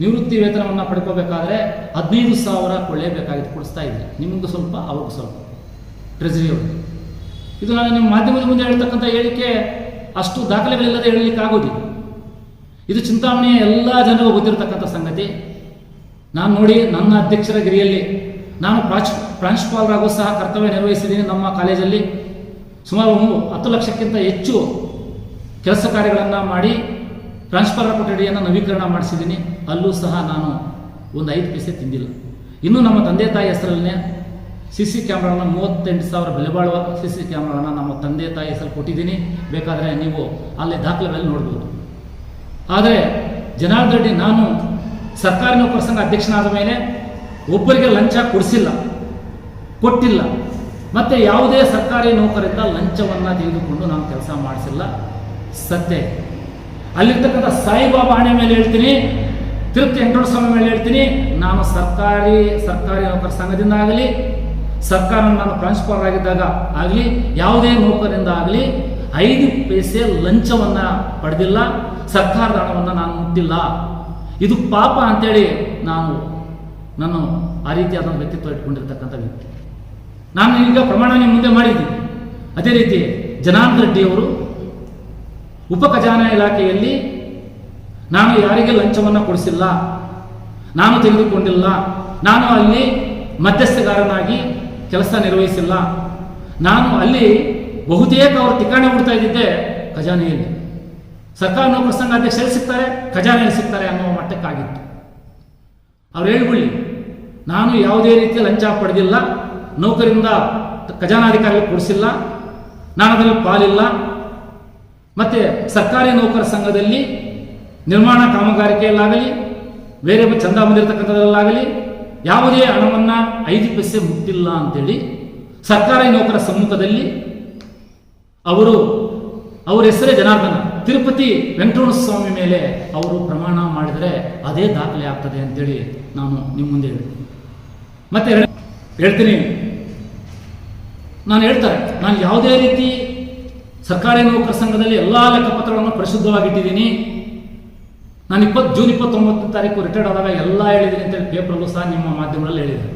ನಿವೃತ್ತಿ ವೇತನವನ್ನು ಪಡ್ಕೋಬೇಕಾದ್ರೆ ಹದಿನೈದು ಸಾವಿರ ಕೊಳ್ಳೇಬೇಕಾಗಿತ್ತು ಕೊಡಿಸ್ತಾ ಇದ್ರಿ ನಿಮಗೂ ಸ್ವಲ್ಪ ಅವ್ರಿಗೂ ಸ್ವಲ್ಪ. ಟ್ರೆಜರಿಯವ್ರಿಗೆ ಇದು ನಾನು ನಿಮ್ಮ ಮಾಧ್ಯಮದ ಮುಂದೆ ಹೇಳ್ತಕ್ಕಂಥ ಹೇಳಿಕೆ ಅಷ್ಟು ದಾಖಲೆಗಳಿಲ್ಲದೆ ಹೇಳಲಿಕ್ಕೆ ಆಗೋದಿಲ್ಲ. ಇದು ಚಿಂತಾಮಣಿಯ ಎಲ್ಲ ಜನರು ಗೊತ್ತಿರತಕ್ಕಂಥ ಸಂಗತಿ. ನಾನು ನೋಡಿ ನನ್ನ ಅಧ್ಯಕ್ಷರ ಗಿರಿಯಲ್ಲಿ ನಾನು ಪ್ರಾಚ್ ಪ್ರಾಂಶುಪಾಲರಾಗೂ ಸಹ ಕರ್ತವ್ಯ ನಿರ್ವಹಿಸಿದ್ದೀನಿ ನಮ್ಮ ಕಾಲೇಜಲ್ಲಿ. ಸುಮಾರು ಹತ್ತು ಲಕ್ಷಕ್ಕಿಂತ ಹೆಚ್ಚು ಕೆಲಸ ಕಾರ್ಯಗಳನ್ನು ಮಾಡಿ ಟ್ರಾನ್ಸ್ಫರ್ ಕೊಠಡಿಯನ್ನು ನವೀಕರಣ ಮಾಡಿಸಿದ್ದೀನಿ. ಅಲ್ಲೂ ಸಹ ನಾನು ಒಂದು ಐದು ಪೈಸೆ ತಿಂದಿಲ್ಲ. ಇನ್ನು ನಮ್ಮ ತಂದೆ ತಾಯಿ ಹೆಸರಲ್ಲೇ ಸಿ ಸಿ ಕ್ಯಾಮ್ರಾವನ್ನು ಮೂವತ್ತೆಂಟು ಸಾವಿರ ಬೆಲೆ ಬಾಳುವ ಸಿ ಸಿ ಕ್ಯಾಮ್ರಾವನ್ನು ನಮ್ಮ ತಂದೆ ತಾಯಿ ಹೆಸರು ಕೊಟ್ಟಿದ್ದೀನಿ. ಬೇಕಾದರೆ ನೀವು ಅಲ್ಲಿ ದಾಖಲೆಗಳಲ್ಲಿ ನೋಡ್ಬೋದು. ಆದರೆ ಜನಾರ್ದನ್ ರೆಡ್ಡಿ ನಾನು ಸರ್ಕಾರಿ ನೌಕರ ಸಂಘ ಅಧ್ಯಕ್ಷನಾದ ಮೇಲೆ ಒಬ್ಬರಿಗೆ ಲಂಚ ಕೊಡಿಸಿಲ್ಲ. ಕೊಟ್ಟಿಲ್ಲ. ಮತ್ತೆ ಯಾವುದೇ ಸರ್ಕಾರಿ ನೌಕರಿಂದ ಲಂಚವನ್ನು ತೆಗೆದುಕೊಂಡು ನಾನು ಕೆಲಸ ಮಾಡಿಸಿಲ್ಲ. ಸತ್ಯ ಅಲ್ಲಿರ್ತಕ್ಕಂಥ ಸಾಯಿಬಾಬಾ ಹಣೆ ಮೇಲೆ ಹೇಳ್ತೀನಿ, ತಿರುಪ್ತಿ ವೆಂಕಟೇಶ್ವರ ಸ್ವಾಮಿ ಮೇಲೆ ಹೇಳ್ತೀನಿ, ನಾನು ಸರ್ಕಾರಿ ಸರ್ಕಾರಿ ನೌಕರ ಸಂಘದಿಂದ ಆಗಲಿ, ಸರ್ಕಾರ ನಾನು ಪ್ರಾಂಶುಪಾಲರ್ ಆಗಿದ್ದಾಗ ಆಗಲಿ, ಯಾವುದೇ ನೌಕರಿಂದ ಆಗಲಿ, ಐದು ಪೈಸೆ ಲಂಚವನ್ನು ಪಡೆದಿಲ್ಲ, ಸರ್ಕಾರದ ಹಣವನ್ನು ನಾನು ಮುಟ್ಟಿಲ್ಲ. ಇದು ಪಾಪ ಅಂತೇಳಿ ನಾನು ನಾನು ಆ ರೀತಿಯಾದ ವ್ಯಕ್ತಿತ್ವ ಇಟ್ಕೊಂಡಿರ್ತಕ್ಕಂಥ ವ್ಯಕ್ತಿ. ನಾನು ಈಗ ಪ್ರಮಾಣ ನಿಮ್ಮ ಮುಂದೆ ಮಾಡಿದ್ದೀನಿ ಅದೇ ರೀತಿ ಜನಾರ್ದನ್ ರೆಡ್ಡಿಯವರು ಉಪ ಖಜಾನೆ ಇಲಾಖೆಯಲ್ಲಿ ನಾನು ಯಾರಿಗೆ ಲಂಚವನ್ನು ಕೊಡಿಸಿಲ್ಲ, ನಾನು ತೆಗೆದುಕೊಂಡಿಲ್ಲ, ನಾನು ಅಲ್ಲಿ ಮಧ್ಯಸ್ಥಗಾರನಾಗಿ ಕೆಲಸ ನಿರ್ವಹಿಸಿಲ್ಲ, ನಾನು ಅಲ್ಲಿ ಬಹುತೇಕ ಅವರು ಠಿಕಾಣೆ ಹುಡ್ತಾ ಇದ್ದಿದ್ದೆ ಖಜಾನೆಯಲ್ಲಿ. ಸರ್ಕಾರ ನೌಕರ ಸಂಘ ಅಧ್ಯಕ್ಷರಲ್ಲಿ ಸಿಗ್ತಾರೆ? ಖಜಾನೆಯಲ್ಲಿ ಸಿಗ್ತಾರೆ ಅನ್ನುವ ಮಟ್ಟಕ್ಕಾಗಿತ್ತು. ಅವ್ರು ಹೇಳ್ಬಿಡಿ ನಾನು ಯಾವುದೇ ರೀತಿಯ ಲಂಚ ಪಡೆದಿಲ್ಲ ನೌಕರಿಂದ ಖಜಾನಾಧಿಕಾರಿಗಳು ಕೊಡಿಸಿಲ್ಲ ನಾನು ಅದರಲ್ಲಿ ಪಾಲಿಲ್ಲ. ಮತ್ತೆ ಸರ್ಕಾರಿ ನೌಕರ ಸಂಘದಲ್ಲಿ ನಿರ್ಮಾಣ ಕಾಮಗಾರಿಕೆಯಲ್ಲಾಗಲಿ, ಬೇರೆ ಚಂದ ಬಂದಿರತಕ್ಕಂಥದ್ರಲ್ಲಾಗಲಿ ಯಾವುದೇ ಹಣವನ್ನು ಐದು ಪೈಸೆ ಮುಟ್ಟಿಲ್ಲ ಅಂತೇಳಿ ಸರ್ಕಾರಿ ನೌಕರ ಸಮ್ಮುಖದಲ್ಲಿ ಅವರು, ಅವರ ಹೆಸರೇ ಜನಾರ್ದನ. ತಿರುಪತಿ ವೆಂಕಟರಮಣ ಸ್ವಾಮಿ ಮೇಲೆ ಅವರು ಪ್ರಮಾಣ ಮಾಡಿದರೆ ಅದೇ ದಾಖಲೆ ಆಗ್ತದೆ ಅಂತೇಳಿ ನಾನು ನಿಮ್ಮ ಮುಂದೆ ಹೇಳ್ತೀನಿ. ಮತ್ತೆ ಹೇಳ್ತೀನಿ. ನಾನು ಹೇಳ್ತಾರೆ, ನಾನು ಯಾವುದೇ ರೀತಿ ಸರ್ಕಾರಿ ನೌಕರ ಸಂಘದಲ್ಲಿ ಎಲ್ಲ ಲೆಕ್ಕಪತ್ರಗಳನ್ನು ಪರಿಶುದ್ಧವಾಗಿಟ್ಟಿದ್ದೀನಿ. ನಾನು ಇಪ್ಪತ್ತು, ಜೂನ್ ಇಪ್ಪತ್ತೊಂಬತ್ತು ತಾರೀಕು ರಿಟೈರ್ಡ್ ಆದಾಗ ಎಲ್ಲ ಹೇಳಿದ್ದೀನಿ ಅಂತೇಳಿ ಪೇಪರಲ್ಲೂ ಸಹ ನಿಮ್ಮ ಮಾಧ್ಯಮಗಳಲ್ಲಿ ಹೇಳಿದೆ.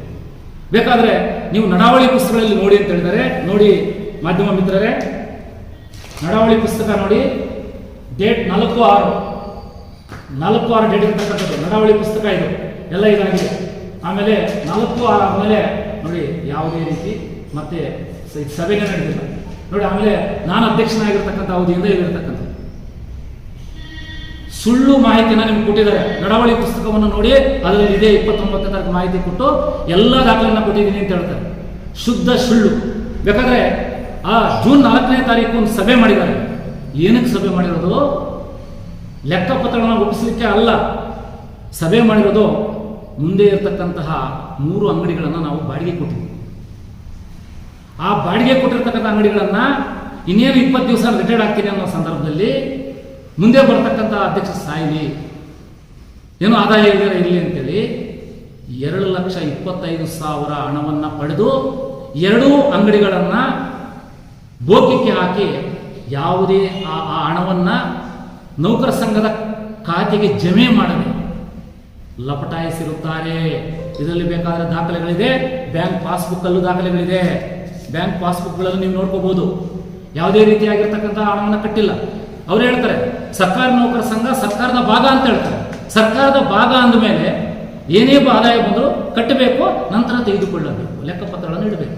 ಬೇಕಾದರೆ ನೀವು ನಡಾವಳಿ ಪುಸ್ತಕಗಳಲ್ಲಿ ನೋಡಿ ಅಂತ ಹೇಳಿದರೆ, ನೋಡಿ ಮಾಧ್ಯಮ ಮಿತ್ರರೇ, ನಡಾವಳಿ ಪುಸ್ತಕ ನೋಡಿ ಡೇಟ್ ನಾಲ್ಕು ಆರು ನಾಲ್ಕು ಆರು ಡೇಟ್ ಇರ್ತಕ್ಕಂಥದ್ದು, ನಡಾವಳಿ ಪುಸ್ತಕ ಇದು, ಎಲ್ಲ ಇದಾಗಿದೆ. ಆಮೇಲೆ ನಾಲ್ಕು ಆರು ಆದಮೇಲೆ ನೋಡಿ ಯಾವುದೇ ರೀತಿ ಮತ್ತೆ ಸ- ಸಭೆಗೆ ನಡೆದಿಲ್ಲ. ನೋಡಿ, ಆಮೇಲೆ ನಾನು ಅಧ್ಯಕ್ಷನಾಗಿರ್ತಕ್ಕಂಥ ಅವಧಿಯಿಂದ ಇರತಕ್ಕಂಥ ಸುಳ್ಳು ಮಾಹಿತಿಯನ್ನು ನಿಮ್ಗೆ ಕೊಟ್ಟಿದ್ದಾರೆ. ನಡವಳಿ ಪುಸ್ತಕವನ್ನು ನೋಡಿ, ಅದರಲ್ಲಿ ಇದೇ ಇಪ್ಪತ್ತೊಂಬತ್ತನೇ ತಾರೀಕು ಮಾಹಿತಿ ಕೊಟ್ಟು ಎಲ್ಲ ದಾಖಲೆಯನ್ನು ಕೊಟ್ಟಿದ್ದೀನಿ ಅಂತ ಹೇಳ್ತಾರೆ. ಶುದ್ಧ ಸುಳ್ಳು. ಬೇಕಾದ್ರೆ ಆ ಜೂನ್ ನಾಲ್ಕನೇ ತಾರೀಕು ಒಂದು ಸಭೆ ಮಾಡಿದ್ದಾರೆ. ಏನಕ್ಕೆ ಸಭೆ ಮಾಡಿರೋದು? ಲೆಕ್ಕಪತ್ರಗಳನ್ನು ಒಪ್ಪಿಸಲಿಕ್ಕೆ ಅಲ್ಲ. ಸಭೆ ಮಾಡಿರೋದು ಮುಂದೆ ಇರತಕ್ಕಂತಹ ಮೂರು ಅಂಗಡಿಗಳನ್ನು ನಾವು ಬಾಡಿಗೆ ಕೊಟ್ಟಿದ್ವಿ ಆ ಬಾಡಿಗೆ ಕೊಟ್ಟಿರ್ತಕ್ಕಂಥ ಅಂಗಡಿಗಳನ್ನು ಇನ್ನೇನು ಇಪ್ಪತ್ತು ದಿವಸ ರಿಟೈರ್ಡ್ ಆಗ್ತೀನಿ ಅನ್ನೋ ಸಂದರ್ಭದಲ್ಲಿ ಮುಂದೆ ಬರ್ತಕ್ಕಂಥ ಅಧ್ಯಕ್ಷ ಸಾಯಿಲಿ ಏನೋ ಆದಾಯ ಇದ್ದಾರೆ ಇರಲಿ ಅಂತೇಳಿ ಎರಡು ಲಕ್ಷ ಇಪ್ಪತ್ತೈದು ಸಾವಿರ ಹಣವನ್ನು ಪಡೆದು ಎರಡೂ ಅಂಗಡಿಗಳನ್ನು ಬೋಕಿಕ್ಕೆ ಹಾಕಿ ಯಾವುದೇ ಆ ಆ ಹಣವನ್ನು ನೌಕರ ಸಂಘದ ಖಾತೆಗೆ ಜಮೆ ಮಾಡದೆ ಲಪಟಾಯಿಸಿರುತ್ತಾರೆ. ಇದರಲ್ಲಿ ಬೇಕಾದ ದಾಖಲೆಗಳಿದೆ. ಬ್ಯಾಂಕ್ ಪಾಸ್ಬುಕ್ಕಲ್ಲೂ ದಾಖಲೆಗಳಿದೆ. ಬ್ಯಾಂಕ್ ಪಾಸ್ಬುಕ್ಗಳನ್ನು ನೀವು ನೋಡ್ಕೋಬಹುದು. ಯಾವುದೇ ರೀತಿಯಾಗಿರ್ತಕ್ಕಂಥ ಹಣವನ್ನು ಕಟ್ಟಿಲ್ಲ. ಅವ್ರು ಹೇಳ್ತಾರೆ, ಸರ್ಕಾರಿ ನೌಕರ ಸಂಘ ಸರ್ಕಾರದ ಭಾಗ ಅಂತ ಹೇಳ್ತಾರೆ. ಸರ್ಕಾರದ ಭಾಗ ಅಂದಮೇಲೆ ಏನೇ ಆದಾಯ ಬಂದರೂ ಕಟ್ಟಬೇಕು, ನಂತರ ತೆಗೆದುಕೊಳ್ಳಬೇಕು, ಲೆಕ್ಕಪತ್ರಗಳನ್ನು ಇಡಬೇಕು.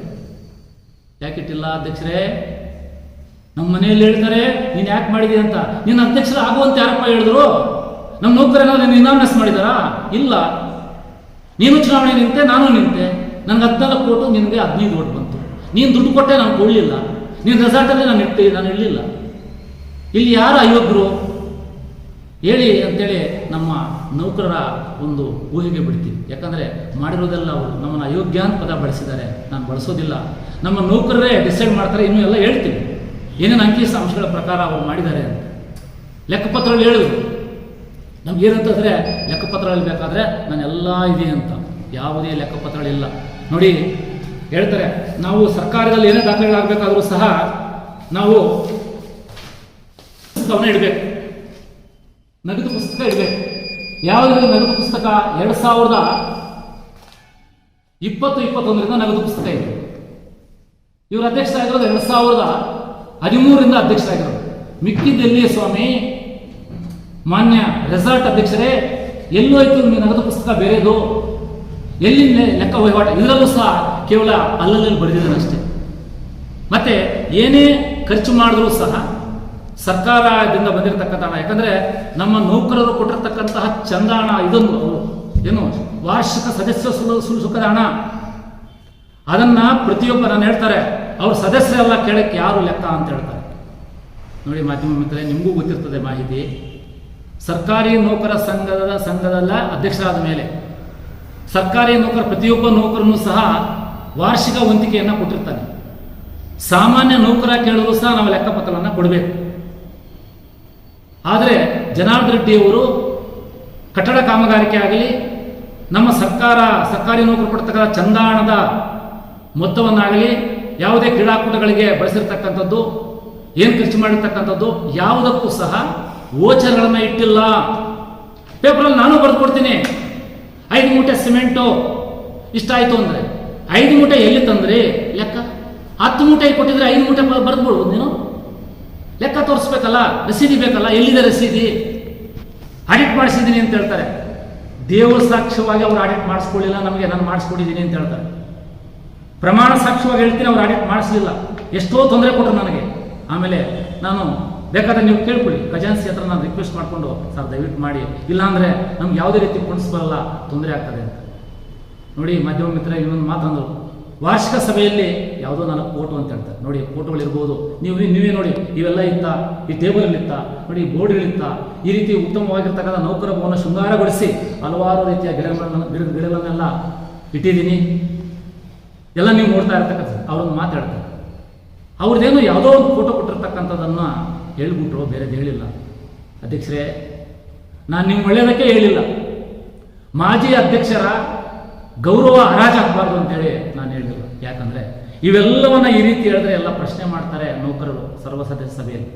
ಯಾಕಿಟ್ಟಿಲ್ಲ ಅಧ್ಯಕ್ಷರೇ? ನಮ್ಮ ಮನೆಯಲ್ಲಿ ಹೇಳ್ತಾರೆ, ನೀನು ಯಾಕೆ ಮಾಡಿದಿ ಅಂತ. ನಿನ್ನ ಅಧ್ಯಕ್ಷರು ಆಗುವಂತ ಯಾರಪ್ಪ ಹೇಳಿದ್ರು? ನಮ್ಮ ನೌಕರನ್ನ ನೀನು ಇನಾಮಿನೇಸ್ ಮಾಡಿದಾರಾ? ಇಲ್ಲ. ನೀನು ಚುನಾವಣೆ ನಿಂತೆ, ನಾನು ನಿಂತೆ. ನನಗೆ ಹದಿನಾಲ್ಕು ಕೋಟು, ನಿನಗೆ ಹದಿನೈದು ಓಟ್ ಬಂತು. ನೀನು ದುಡ್ಡು ಕೊಟ್ಟೆ ನಾನು ಕೊಡಲಿಲ್ಲ ನೀನು ರೆಸಾರ್ಟಲ್ಲಿ ನಾನು ಇಟ್ಟು, ನಾನು ಇರಲಿಲ್ಲ. ಇಲ್ಲಿ ಯಾರು ಅಯೋಗ್ಯರು? ಹೇಳಿ ಅಂತೇಳಿ ನಮ್ಮ ನೌಕರರ ಒಂದು ಊಹೆಗೆ ಬಿಡ್ತೀವಿ ಯಾಕಂದರೆ ಮಾಡಿರೋದೆಲ್ಲ ಅವರು ನಮ್ಮನ್ನು ಅಯೋಗ್ಯ ಅಂತ ಪದ ಬಳಸಿದ್ದಾರೆ. ನಾನು ಬಳಸೋದಿಲ್ಲ. ನಮ್ಮ ನೌಕರರೇ ಡಿಸೈಡ್ ಮಾಡ್ತಾರೆ, ಇನ್ನೂ ಎಲ್ಲ ಹೇಳ್ತೀವಿ ಏನೇನು ಅಂಕಿ ಅಂಶಗಳ ಪ್ರಕಾರ ಅವರು ಮಾಡಿದ್ದಾರೆ ಅಂತ. ಲೆಕ್ಕಪತ್ರಗಳು ಹೇಳಿದ್ರು ನಮ್ಗೆ ಏನಂತಂದರೆ ಲೆಕ್ಕಪತ್ರಗಳಲ್ಲಿ ಬೇಕಾದರೆ ನಾನು ಎಲ್ಲ ಇದೆ ಅಂತ. ಯಾವುದೇ ಲೆಕ್ಕಪತ್ರಗಳಿಲ್ಲ. ನೋಡಿ ಹೇಳ್ತಾರೆ, ನಾವು ಸರ್ಕಾರದಲ್ಲಿ ಏನೇ ದಾಖಲೆಗಳಾಗಬೇಕಾದ್ರೂ ಸಹ ನಾವು ಪುಸ್ತಕವನ್ನ ಇಡಬೇಕು. ನಗದು ಪುಸ್ತಕ ಇಡಬೇಕು. ಯಾವುದರಲ್ಲಿ ನಗದು ಪುಸ್ತಕ? ಎರಡು ಸಾವಿರದ ಇಪ್ಪತ್ತು, ಇಪ್ಪತ್ತೊಂದರಿಂದ ನಗದು ಪುಸ್ತಕ ಇದೆ. ಇವರು ಅಧ್ಯಕ್ಷರಾಗಿರೋದು ಎರಡು ಸಾವಿರದ ಹದಿಮೂರರಿಂದ ಅಧ್ಯಕ್ಷರಾಗಿರೋದು. ಮಿಕ್ಕಿದ್ದೆಲ್ಲಿ ಸ್ವಾಮಿ? ಮಾನ್ಯ ರೆಸಾರ್ಟ್ ಅಧ್ಯಕ್ಷರೇ, ಎಲ್ಲೋಯ್ತು ನಗದು ಪುಸ್ತಕ ಬೇರೆದು? ಎಲ್ಲಿ ಲೆ- ಲೆಕ್ಕ ವಹಿವಾಟು ಇಲ್ಲವೂ ಸಹ ಕೇವಲ ಅಲ್ಲಲ್ಲಿ ಬರೆದಿದ್ದಾನೆ ಅಷ್ಟೇ ಮತ್ತೆ ಏನೇ ಖರ್ಚು ಮಾಡಿದ್ರೂ ಸಹ ಸರ್ಕಾರದಿಂದ ಬಂದಿರತಕ್ಕಂಥ ಹಣ ಯಾಕಂದ್ರೆ ನಮ್ಮ ನೌಕರರು ಕೊಟ್ಟಿರ್ತಕ್ಕಂತಹ ಚಂದಾಣ ಇದೊಂದು ಏನು, ವಾರ್ಷಿಕ ಸದಸ್ಯ ಸುಖದ ಹಣ ಅದನ್ನ ಪ್ರತಿಯೊಬ್ಬ ನಾನು ಹೇಳ್ತಾರೆ, ಅವ್ರ ಸದಸ್ಯರೆಲ್ಲ ಕೇಳಕ್ಕೆ ಯಾರು ಲೆಕ್ಕ ಅಂತ ಹೇಳ್ತಾರೆ. ನೋಡಿ ಮಾಧ್ಯಮ ಮಿತ್ರರೇ, ನಿಮಗೂ ಗೊತ್ತಿರ್ತದೆ ಮಾಹಿತಿ. ಸರ್ಕಾರಿ ನೌಕರ ಸಂಘದ, ಸಂಘದಲ್ಲ ಅಧ್ಯಕ್ಷರಾದ ಮೇಲೆ. ಸರ್ಕಾರಿ ನೌಕರ, ಪ್ರತಿಯೊಬ್ಬ ನೌಕರನು ಸಹ ವಾರ್ಷಿಕ ವಂತಿಕೆಯನ್ನು ಕೊಟ್ಟಿರ್ತಾನೆ. ಸಾಮಾನ್ಯ ನೌಕರ ಕೇಳಲು ಸಹ ನಾವು ಲೆಕ್ಕಪತ್ರವನ್ನು ಕೊಡಬೇಕು. ಆದರೆ ಜನಾರ್ದನ್ ರೆಡ್ಡಿಯವರು ಕಟ್ಟಡ ಕಾಮಗಾರಿಕೆ ಆಗಲಿ, ನಮ್ಮ ಸರ್ಕಾರ, ಸರ್ಕಾರಿ ನೌಕರು ಕೊಡ್ತಕ್ಕಂಥ ಚಂದಾಣದ ಮೊತ್ತವನ್ನಾಗಲಿ, ಯಾವುದೇ ಕ್ರೀಡಾಕೂಟಗಳಿಗೆ ಬಳಸಿರ್ತಕ್ಕಂಥದ್ದು, ಏನು ಖರ್ಚು ಮಾಡಿರ್ತಕ್ಕಂಥದ್ದು, ಯಾವುದಕ್ಕೂ ಸಹ ಓಚರ್ಗಳನ್ನು ಇಟ್ಟಿಲ್ಲ. ಪೇಪರಲ್ಲಿ ನಾನು ಬರೆದು ಕೊಡ್ತೀನಿ. ಐದು ಮೂಟೆ ಸಿಮೆಂಟು ಇಷ್ಟಾಯಿತು ಅಂದರೆ. ಐದು ಮೂಟೆ ಎಲ್ಲಿ ತಂದ್ರಿ? ಲೆಕ್ಕ. ಹತ್ತು ಮೂಟೆ ಕೊಟ್ಟಿದ್ರೆ ಐದು ಮೂಟೆ ಬರೆದ್ಬಿಡ್ಬೋದು ನೀನು. ಲೆಕ್ಕ ತೋರಿಸ್ಬೇಕಲ್ಲ, ರಸೀದಿ ಬೇಕಲ್ಲ, ಎಲ್ಲಿದೆ ರಸೀದಿ? ಆಡಿಟ್ ಮಾಡಿಸಿದ್ದೀನಿ ಅಂತ ಹೇಳ್ತಾರೆ. ದೇವರ ಸಾಕ್ಷ್ಯವಾಗಿ ಅವ್ರು ಆಡಿಟ್ ಮಾಡಿಸ್ಕೊಳ್ಳಿಲ್ಲ, ನಮಗೆ ನಾನು ಮಾಡಿಸ್ಕೊಂಡಿದ್ದೀನಿ ಅಂತ ಹೇಳ್ತಾರೆ. ಪ್ರಮಾಣ ಸಾಕ್ಷ್ಯವಾಗಿ ಹೇಳ್ತೀನಿ, ಅವ್ರು ಆಡಿಟ್ ಮಾಡಿಸ್ಲಿಲ್ಲ. ಎಷ್ಟೋ ತೊಂದರೆ ಕೊಟ್ಟರು ನನಗೆ. ಆಮೇಲೆ ನಾನು ಬೇಕಾದ್ರೆ ನೀವು ಕೇಳ್ಕೊಳ್ಳಿ. ಖಜಾನ್ಸಿ ಹತ್ರ ನಾನು ರಿಕ್ವೆಸ್ಟ್ ಮಾಡಿಕೊಂಡು ಸರ್, ದಯವಿಟ್ಟು ಮಾಡಿ. ಇಲ್ಲಾಂದರೆ ನಮ್ಗೆ ಯಾವುದೇ ರೀತಿ ಫಂಡ್ಸ್ ಬರಲ್ಲ, ತೊಂದರೆ ಆಗ್ತದೆ ಅಂತ. ನೋಡಿ, ಮಾಧ್ಯಮ ಮಿತ್ರ ಇನ್ನೊಂದು ಮಾತಂದ್ರು ವಾರ್ಷಿಕ ಸಭೆಯಲ್ಲಿ ಯಾವುದೋ ನಾಲ್ಕು ಫೋಟೋ ಅಂತ ಹೇಳ್ತಾರೆ. ನೋಡಿ ಫೋಟೋಗಳಿರ್ಬೋದು ನೀವು ನೀವೇ ನೋಡಿ, ಇವೆಲ್ಲ ಇತ್ತ, ಈ ಟೇಬಲ್ ಇತ್ತ, ನೋಡಿ ಬೋರ್ಡ್ಗಳಿತ್ತ ಈ ರೀತಿ ಉತ್ತಮವಾಗಿರ್ತಕ್ಕಂಥ ನೌಕರ ಭವನ ಶೃಂಗಾರಗೊಳಿಸಿ ಹಲವಾರು ರೀತಿಯ ಗಿಡಗಳನ್ನು ಗಿಡ ಗಿಡಗಳನ್ನೆಲ್ಲ ಇಟ್ಟಿದ್ದೀನಿ. ಎಲ್ಲ ನೀವು ನೋಡ್ತಾ ಇರ್ತಕ್ಕಂಥ ಅವ್ರನ್ನ ಮಾತಾಡ್ತಾರೆ ಅವ್ರದ್ದೇನು ಯಾವುದೋ ಒಂದು ಫೋಟೋ ಕೊಟ್ಟಿರ್ತಕ್ಕಂಥದ್ದನ್ನು ಹೇಳ್ಬಿಟ್ರು ಬೇರೆದು ಹೇಳಿಲ್ಲ. ಅಧ್ಯಕ್ಷರೇ, ನಾನು ನಿಮ್ಗೆ ಒಳ್ಳೆಯದಕ್ಕೆ ಹೇಳಿಲ್ಲ. ಮಾಜಿ ಅಧ್ಯಕ್ಷರ ಗೌರವ ಹರಾಜಾಗಬಾರ್ದು ಅಂತೇಳಿ ನಾನು ಹೇಳಿಲ್ಲ. ಯಾಕಂದರೆ ಇವೆಲ್ಲವನ್ನ ಈ ರೀತಿ ಹೇಳಿದ್ರೆ ಎಲ್ಲ ಪ್ರಶ್ನೆ ಮಾಡ್ತಾರೆ ನೌಕರರು ಸರ್ವ ಸದಸ್ಯ ಸಭೆಯಲ್ಲಿ.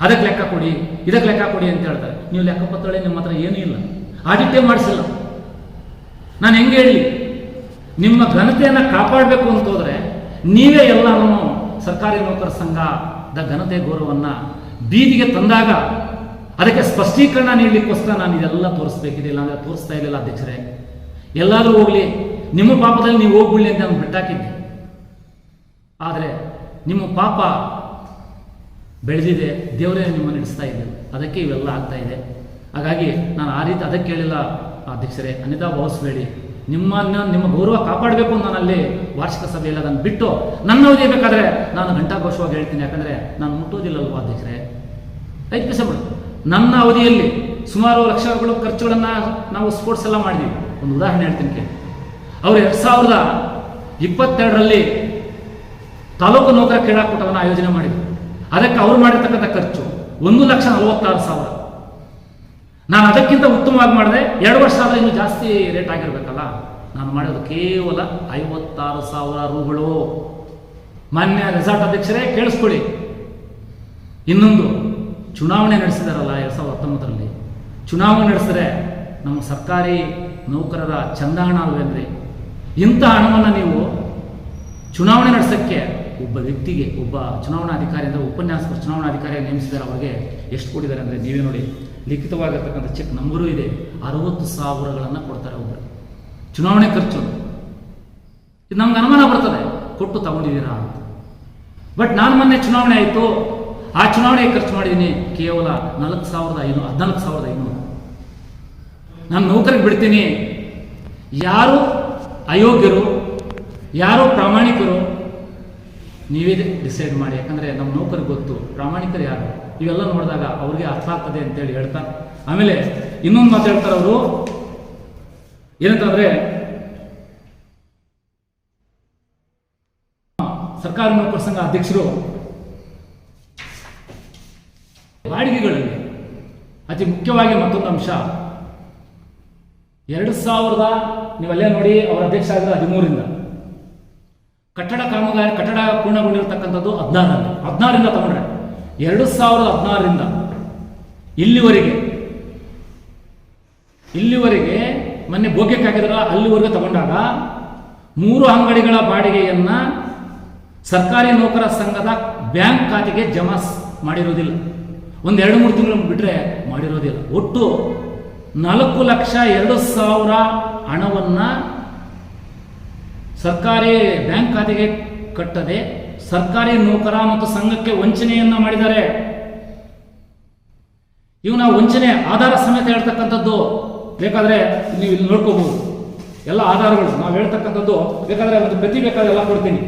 ಅದಕ್ಕೆ ಲೆಕ್ಕ ಕೊಡಿ, ಇದಕ್ಕೆ ಲೆಕ್ಕ ಕೊಡಿ ಅಂತ ಹೇಳ್ತಾರೆ. ನೀವು ಲೆಕ್ಕ ಪತ್ರಗಳೇ ನಿಮ್ಮ ಹತ್ರ ಏನೂ ಇಲ್ಲ. ಆಡಿಟೇ ಮಾಡಿಸಿಲ್ಲ. ನಾನು ಹೆಂಗೆ ಹೇಳಿ? ನಿಮ್ಮ ಘನತೆಯನ್ನು ಕಾಪಾಡಬೇಕು ಅಂತ ಹೋದರೆ ನೀವೇ ಎಲ್ಲರೂ ಸರ್ಕಾರಿ ನೌಕರ ಸಂಘದ ಘನತೆ ಗೌರವವನ್ನು ಬೀದಿಗೆ ತಂದಾಗ ಅದಕ್ಕೆ ಸ್ಪಷ್ಟೀಕರಣ ನೀಡಲಿಕ್ಕೋಸ್ಕರ ನಾನು ಇದೆಲ್ಲ ತೋರಿಸ್ಬೇಕಿದೆ ಇಲ್ಲ ಅಂದರೆ ತೋರಿಸ್ತಾ ಇರಲಿಲ್ಲ ಅಧ್ಯಕ್ಷರೇ. ಎಲ್ಲಾದರೂ ಹೋಗಲಿ, ನಿಮ್ಮ ಪಾಪದಲ್ಲಿ ನೀವು ಹೋಗ್ಬಿಡ್ಲಿ ಅಂತ ನಾನು ಬಿಟ್ಟಾಕಿದ್ದೆ. ಆದರೆ ನಿಮ್ಮ ಪಾಪ ಬೆಳೆದಿದೆ, ದೇವರೇ ನಿಮ್ಮನ್ನು ನಡೆಸ್ತಾ ಇದೆ ಅದಕ್ಕೆ ಇವೆಲ್ಲ ಆಗ್ತಾ ಇದೆ. ಹಾಗಾಗಿ ನಾನು ಆ ರೀತಿ ಅದಕ್ಕೆ ಹೇಳಿಲ್ಲ ಅಧ್ಯಕ್ಷರೇ. ಅನಿತಾ ಭಾವಿಸ್ಬೇಡಿ ನಿಮ್ಮನ್ನು ನಿಮ್ಮ ಗೌರವ ಕಾಪಾಡಬೇಕು ನಾನಲ್ಲಿ ವಾರ್ಷಿಕ ಸಭೆಯಲ್ಲಿ ಅದನ್ನು ಬಿಟ್ಟು ನನ್ನ ಅವಧಿ ಬೇಕಾದರೆ ನಾನು ಘಂಟಾಘೋಷವಾಗಿ ಹೇಳ್ತೀನಿ. ಯಾಕಂದರೆ ನಾನು ಮುಟ್ಟೋದಿಲ್ಲಲ್ವ ಅಧ್ಯಕ್ಷರೇ? ಐದು ಪೈಸೆ ಬಿಡು. ನನ್ನ ಅವಧಿಯಲ್ಲಿ ಸುಮಾರು ಲಕ್ಷಗಳು ಖರ್ಚುಗಳನ್ನು ನಾವು ಸ್ಪೋರ್ಟ್ಸ್ ಎಲ್ಲ ಮಾಡಿದ್ವಿ. ಒಂದು ಉದಾಹರಣೆ ಹೇಳ್ತೀನಿ ಅವರು ಎರಡು ಸಾವಿರದ ಇಪ್ಪತ್ತೆರಡರಲ್ಲಿ ತಾಲೂಕು ನೌಕರ ಕ್ರೀಡಾಕೂಟವನ್ನು ಆಯೋಜನೆ ಮಾಡಿದ್ರು. ಅದಕ್ಕೆ ಅವರು ಮಾಡಿರ್ತಕ್ಕಂಥ ಖರ್ಚು ಒಂದು ಲಕ್ಷ ನಲವತ್ತಾರು ಸಾವಿರ. ನಾನು ಅದಕ್ಕಿಂತ ಉತ್ತಮವಾಗಿ ಮಾಡಿದೆ ಎರಡು ವರ್ಷ ಆದರೆ ಇನ್ನೂ ಜಾಸ್ತಿ ರೇಟ್ ಆಗಿರಬೇಕಲ್ಲ? ನಾನು ಮಾಡೋದು ಕೇವಲ ಐವತ್ತಾರು ಸಾವಿರ ರೂಗಳು. ಮಾನ್ಯ ರೆಸಾರ್ಟ್ ಅಧ್ಯಕ್ಷರೇ, ಕೇಳಿಸ್ಕೊಳ್ಳಿ. ಇನ್ನೊಂದು, ಚುನಾವಣೆ ನಡೆಸಿದಾರಲ್ಲ ಎರಡು ಸಾವಿರದ ಹತ್ತೊಂಬತ್ತರಲ್ಲಿ. ಚುನಾವಣೆ ನಡೆಸಿದ್ರೆ ನಮ್ಮ ಸರ್ಕಾರಿ ನೌಕರರ ಚಂದ ಹಣ ಅಲ್ವೇನ್ರಿ ಇಂಥ ಹಣವನ್ನು ನೀವು ಚುನಾವಣೆ ನಡೆಸೋಕ್ಕೆ ಒಬ್ಬ ವ್ಯಕ್ತಿಗೆ, ಒಬ್ಬ ಚುನಾವಣಾಧಿಕಾರಿ ಅಂದರೆ ಉಪನ್ಯಾಸಕರು, ಚುನಾವಣಾಧಿಕಾರಿಯಾಗಿ ನೇಮಿಸಿದ್ದಾರೆ, ಅವರಿಗೆ ಎಷ್ಟು ಕೊಟ್ಟಿದ್ದಾರೆ ಅಂದರೆ ನೀವೇ ನೋಡಿ. ಲಿಖಿತವಾಗಿರ್ತಕ್ಕಂಥ ಚೆಕ್ ನಂಬರು ಇದೆ. ಅರವತ್ತು ಸಾವಿರಗಳನ್ನು ಕೊಡ್ತಾರೆ ಒಬ್ಬರು ಚುನಾವಣೆ ಖರ್ಚು. ಇದು ನಮ್ಗೆ ಅನುಮಾನ ಬರ್ತದೆ. ಕೊಟ್ಟು ತಗೊಂಡಿದ್ದೀರಾ ಅಂತ. ಬಟ್ ನಾನು ಮೊನ್ನೆ ಚುನಾವಣೆ ಆಯಿತು. ಆ ಚುನಾವಣೆ ಖರ್ಚು ಮಾಡಿದ್ದೀನಿ. ಕೇವಲ ನಾಲ್ಕು ಸಾವಿರದ ಐನೂರು ಹದಿನಾಲ್ಕು ಸಾವಿರದ ಐನೂರು. ನಾನು ನೌಕರಿಗೆ ಬಿಡ್ತೀನಿ. ಯಾರು ಅಯೋಗ್ಯರು, ಯಾರು ಪ್ರಾಮಾಣಿಕರು, ನೀವೇ ಡಿಸೈಡ್ ಮಾಡಿ. ಯಾಕಂದರೆ ನಮ್ಮ ನೌಕರಿಗೆ ಗೊತ್ತು. ಪ್ರಾಮಾಣಿಕರು ಯಾರು? ಇವೆಲ್ಲ ನೋಡಿದಾಗ ಅವ್ರಿಗೆ ಅರ್ಥ ಆಗ್ತದೆ ಅಂತೇಳಿ ಹೇಳ್ತಾರೆ ಆಮೇಲೆ ಇನ್ನೊಂದು ಮಾತು ಹೇಳ್ತಾರೆ ಅವರು. ಏನಂತಂದ್ರೆ, ಸರ್ಕಾರಿ ನೌಕರ ಸಂಘ ಅಧ್ಯಕ್ಷರು ಬಾಡಿಗೆಗಳಲ್ಲಿ ಅತಿ ಮುಖ್ಯವಾಗಿ ಮತ್ತೊಂದು ಅಂಶ. ಎರಡು ಸಾವಿರದ ನೀವಲ್ಲೇ ನೋಡಿ, ಅವರ ಅಧ್ಯಕ್ಷ ಆಗಿರೋ ಹದಿಮೂರಿಂದ. ಕಟ್ಟಡ ಕಾಮಗಾರಿ, ಕಟ್ಟಡ ಪೂರ್ಣಗೊಂಡಿರತಕ್ಕಂಥದ್ದು ಹದಿನಾರರಲ್ಲಿ. ಹದಿನಾರರಿಂದ ತಗೊಂಡ್ರೆ. ಎರಡು ಸಾವಿರದ ಹದಿನಾರರಿಂದ ಇಲ್ಲಿವರೆಗೆ ಇಲ್ಲಿವರೆಗೆ ಮೊನ್ನೆ ಬೋಗ್ಯಕ್ಕೆ ಅಲ್ಲಿವರೆಗೆ ತಗೊಂಡಾಗ ಮೂರು ಅಂಗಡಿಗಳ ಬಾಡಿಗೆಯನ್ನು ಸರ್ಕಾರಿ ನೌಕರ ಸಂಘದ ಬ್ಯಾಂಕ್ ಖಾತೆಗೆ ಜಮಾ ಮಾಡಿರೋದಿಲ್ಲ. ಒಂದು ಎರಡು ಮೂರು ತಿಂಗಳು ಬಿಟ್ಟರೆ ಮಾಡಿರೋದಿಲ್ಲ. ಒಟ್ಟು ನಾಲ್ಕು ಲಕ್ಷ ಎರಡು ಸಾವಿರ ಹಣವನ್ನು ಸರ್ಕಾರಿ ಬ್ಯಾಂಕ್ ಖಾತೆಗೆ ಕಟ್ಟದೆ ಸರ್ಕಾರಿ ನೌಕರ ಮತ್ತು ಸಂಘಕ್ಕೆ ವಂಚನೆಯನ್ನ ಮಾಡಿದ್ದಾರೆ. ಇವನ ವಂಚನೆ ಆಧಾರ ಸಮೇತ ಹೇಳ್ತಕ್ಕಂಥದ್ದು ಬೇಕಾದ್ರೆ ನೀವು ಇಲ್ಲಿ ನೋಡ್ಕೋಬಹುದು. ಎಲ್ಲ ಆಧಾರಗಳು ನಾವು ಹೇಳ್ತಕ್ಕಂಥದ್ದು ಬೇಕಾದ್ರೆ ಒಂದು ಪ್ರತಿ ಬೇಕಾದ್ರೆ ಎಲ್ಲ ಕೊಡ್ತೀನಿ.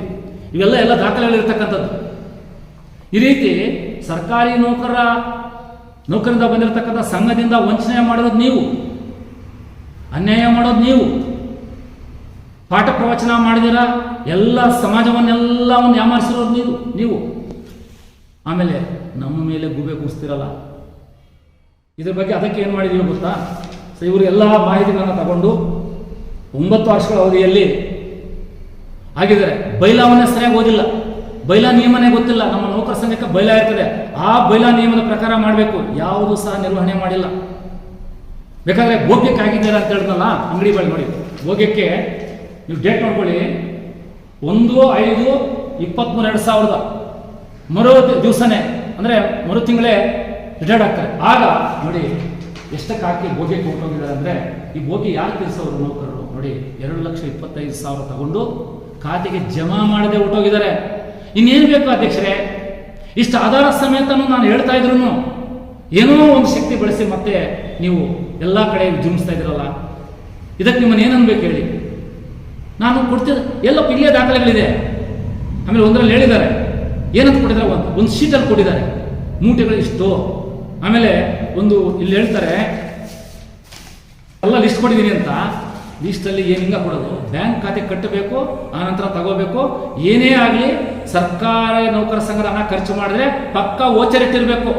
ಇವೆಲ್ಲ ಎಲ್ಲ ದಾಖಲೆಗಳಿರ್ತಕ್ಕಂಥದ್ದು ಈ ರೀತಿ ಸರ್ಕಾರಿ ನೌಕರ, ನೌಕರಿಂದ ಬಂದಿರತಕ್ಕಂಥ ಸಂಘದಿಂದ ವಂಚನೆ ಮಾಡೋದು ನೀವು. ಅನ್ಯಾಯ ಮಾಡೋದು ನೀವು. ಪಾಠ ಪ್ರವಚನ ಮಾಡಿದಿರ? ಎಲ್ಲ ಸಮಾಜವನ್ನೆಲ್ಲವನ್ನು ಯಾಮಾರಿಸಿರೋದು ನೀವು ನೀವು. ಆಮೇಲೆ ನಮ್ಮ ಮೇಲೆ ಗುಬೆ ಕೂಸ್ತಿರಲ್ಲ ಇದ್ರ ಬಗ್ಗೆ ಅದಕ್ಕೆ ಏನು ಮಾಡಿದೀವಿ ಗೊತ್ತಾ? ಸೊ ಇವರು ಎಲ್ಲ ಮಾಹಿತಿಗಳನ್ನು ತಗೊಂಡು ಒಂಬತ್ತು ವರ್ಷಗಳ ಅವಧಿಯಲ್ಲಿ ಆಗಿದ್ದಾರೆ. ಬೈಲಾವನ್ನೇ ಸರಿಯಾಗಿ ಓದಿಲ್ಲ. ಬೈಲ ನಿಯಮನೇ ಗೊತ್ತಿಲ್ಲ. ನಮ್ಮ ನೌಕರ ಸಂಘಕ್ಕೆ ಬೈಲ ಇರ್ತದೆ. ಆ ಬೈಲ ನಿಯಮದ ಪ್ರಕಾರ ಮಾಡಬೇಕು. ಯಾವುದು ಸಹ ನಿರ್ವಹಣೆ ಮಾಡಿಲ್ಲ. ಬೇಕಾದ್ರೆ ಗೋಗ್ಯಕ್ಕೆ ಆಗಿದ್ದೀರಾ ಅಂತ ಹೇಳಿದ್ನಲ್ಲ? ಅಂಗಡಿ ಬಳಿ ನೋಡಿ. ಭೋಗ್ಯಕ್ಕೆ ನೀವು ಡೇಟ್ ನೋಡ್ಕೊಳ್ಳಿ. ಒಂದು, ಐದು ಇಪ್ಪತ್ತ್ಮೂರು ಎರಡು ಸಾವಿರದ ಮರು ದಿವಸನೇ, ಅಂದರೆ ಮರು ತಿಂಗಳೇ ರಿಟೈರ್ಡ್ ಆಗ್ತಾರೆ. ಆಗ ನೋಡಿ, ಎಷ್ಟಕ್ಕೆ ಹಾಕಿ ಬೋಗಿ ಕೊಟ್ಟೋಗಿದ್ದಾರೆ ಅಂದರೆ, ಈ ಭೋಗಿ ಯಾರು ತಿಳಿಸೋರು ನೌಕರರು? ನೋಡಿ, ಎರಡು ಲಕ್ಷ ಇಪ್ಪತ್ತೈದು ಸಾವಿರ ತಗೊಂಡು ಖಾತೆಗೆ ಜಮಾ ಮಾಡದೆ ಹೊಟ್ಟೋಗಿದ್ದಾರೆ. ಇನ್ನೇನು ಬೇಕು ಅಧ್ಯಕ್ಷರೇ? ಇಷ್ಟು ಆಧಾರ ಸಮೇತನೂ ನಾನು ಹೇಳ್ತಾ ಇದ್ರು ಏನೋ ಒಂದು ಶಕ್ತಿ ಬಳಸಿ ಮತ್ತೆ ನೀವು ಎಲ್ಲ ಕಡೆ ಜುಮಿಸ್ತಾ ಇದ್ದೀರಲ್ಲ. ಇದಕ್ಕೆ ನಿಮ್ಮನ್ನು ಏನನ್ಬೇಕು ಹೇಳಿ? ನಾನು ಕೊಡ್ತಿದ್ದೆ ಎಲ್ಲ ಇಲ್ಲೇ ದಾಖಲೆಗಳಿದೆ. ಆಮೇಲೆ ಒಂದರಲ್ಲಿ ಹೇಳಿದ್ದಾರೆ. ಏನಂತ ಕೊಟ್ಟಿದ್ದಾರೆ ಒಂದು ಒಂದು ಸೀಟಲ್ಲಿ ಕೊಟ್ಟಿದ್ದಾರೆ. ಮೂಟೆಗಳು ಇಷ್ಟು? ಆಮೇಲೆ ಒಂದು ಇಲ್ಲಿ ಹೇಳ್ತಾರೆ, ಎಲ್ಲ ಲಿಸ್ಟ್ ಕೊಟ್ಟಿದ್ದೀನಿ ಅಂತ. ಲಿಸ್ಟಲ್ಲಿ ಏನು ಹಿಂಗೆ ಕೊಡೋದು? ಬ್ಯಾಂಕ್ ಖಾತೆ ಕಟ್ಟಬೇಕು, ಆನಂತರ ತಗೋಬೇಕು. ಏನೇ ಆಗಲಿ ಸರ್ಕಾರಿ ನೌಕರ ಸಂಘದ ಹಣ ಖರ್ಚು ಮಾಡಿದ್ರೆ ಪಕ್ಕ ಓಚರಿಟ್ಟಿರಬೇಕು.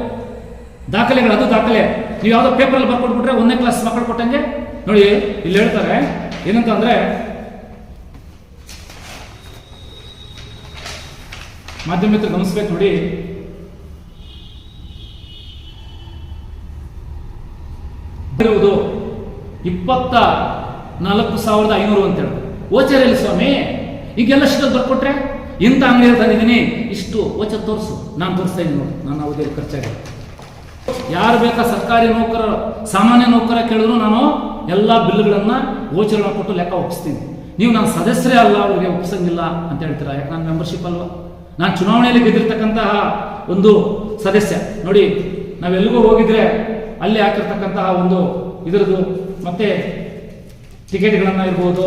ದಾಖಲೆಗಳು ಅದು ದಾಖಲೆ. ನೀವು ಯಾವುದೋ ಪೇಪರಲ್ಲಿ ಬರ್ಕೊಟ್ಬಿಟ್ರೆ ಒಂದನೇ ಕ್ಲಾಸ್ ಮಕ್ಕಳು ಕೊಟ್ಟಂಗೆ? ನೋಡಿ, ಇಲ್ಲಿ ಹೇಳ್ತಾರೆ ಏನಂತ ಅಂದ್ರೆ ಮಾಧ್ಯಮ ಗಮನಿಸ್ಬೇಕು ನೋಡಿ. ಇಪ್ಪತ್ತ ನಾಲ್ಕು ಸಾವಿರದ ಐನೂರು ಅಂತ ಹೇಳಿ. ಓಚರಲ್ಲಿ ಸ್ವಾಮಿ, ಈಗೆಲ್ಲ ಶಿಕ್ಷಕ ಬರ್ಕೊಟ್ರೆ ಇಂಥ ಅಂಗಡಿ ತಂದಿದ್ದೀನಿ. ಇಷ್ಟು ಓಚ ತೋರಿಸು. ನಾನು ತೋರಿಸ್ತಾ ಇದ್ದೀನಿ ನೋಡಿ. ನಾನು ಅವಧಿ ಖರ್ಚಾಗಿ ಯಾರು ಬೇಕಾ ಸರ್ಕಾರಿ ನೌಕರ, ಸಾಮಾನ್ಯ ನೌಕರ ಕೇಳಿದ್ರು ನಾನು ಎಲ್ಲ ಬಿಲ್ಗಳನ್ನು ಓಚರ ಕೊಟ್ಟು ಲೆಕ್ಕ ಒಪ್ಪಿಸ್ತೀನಿ ನೀವು ನಾನು ಸದಸ್ಯರೇ ಅಲ್ಲ, ಅವ್ರಿಗೆ ಒಪ್ಪಿಸಂಗಿಲ್ಲ ಅಂತ ಹೇಳ್ತೀರಾ? ಯಾಕೆ, ನಾನು ಮೆಂಬರ್ಶಿಪ್ ಅಲ್ವಾ? ನಾನು ಚುನಾವಣೆಯಲ್ಲಿ ಗೆದ್ದಿರ್ತಕ್ಕಂತಹ ಒಂದು ಸದಸ್ಯ. ನೋಡಿ ನಾವೆಲ್ಲಿಗೂ ಹೋಗಿದ್ರೆ ಅಲ್ಲಿ ಹಾಕಿರ್ತಕ್ಕಂತಹ ಒಂದು ಇದರದು ಮತ್ತೆ ಟಿಕೆಟ್ಗಳನ್ನು ಇರ್ಬೋದು,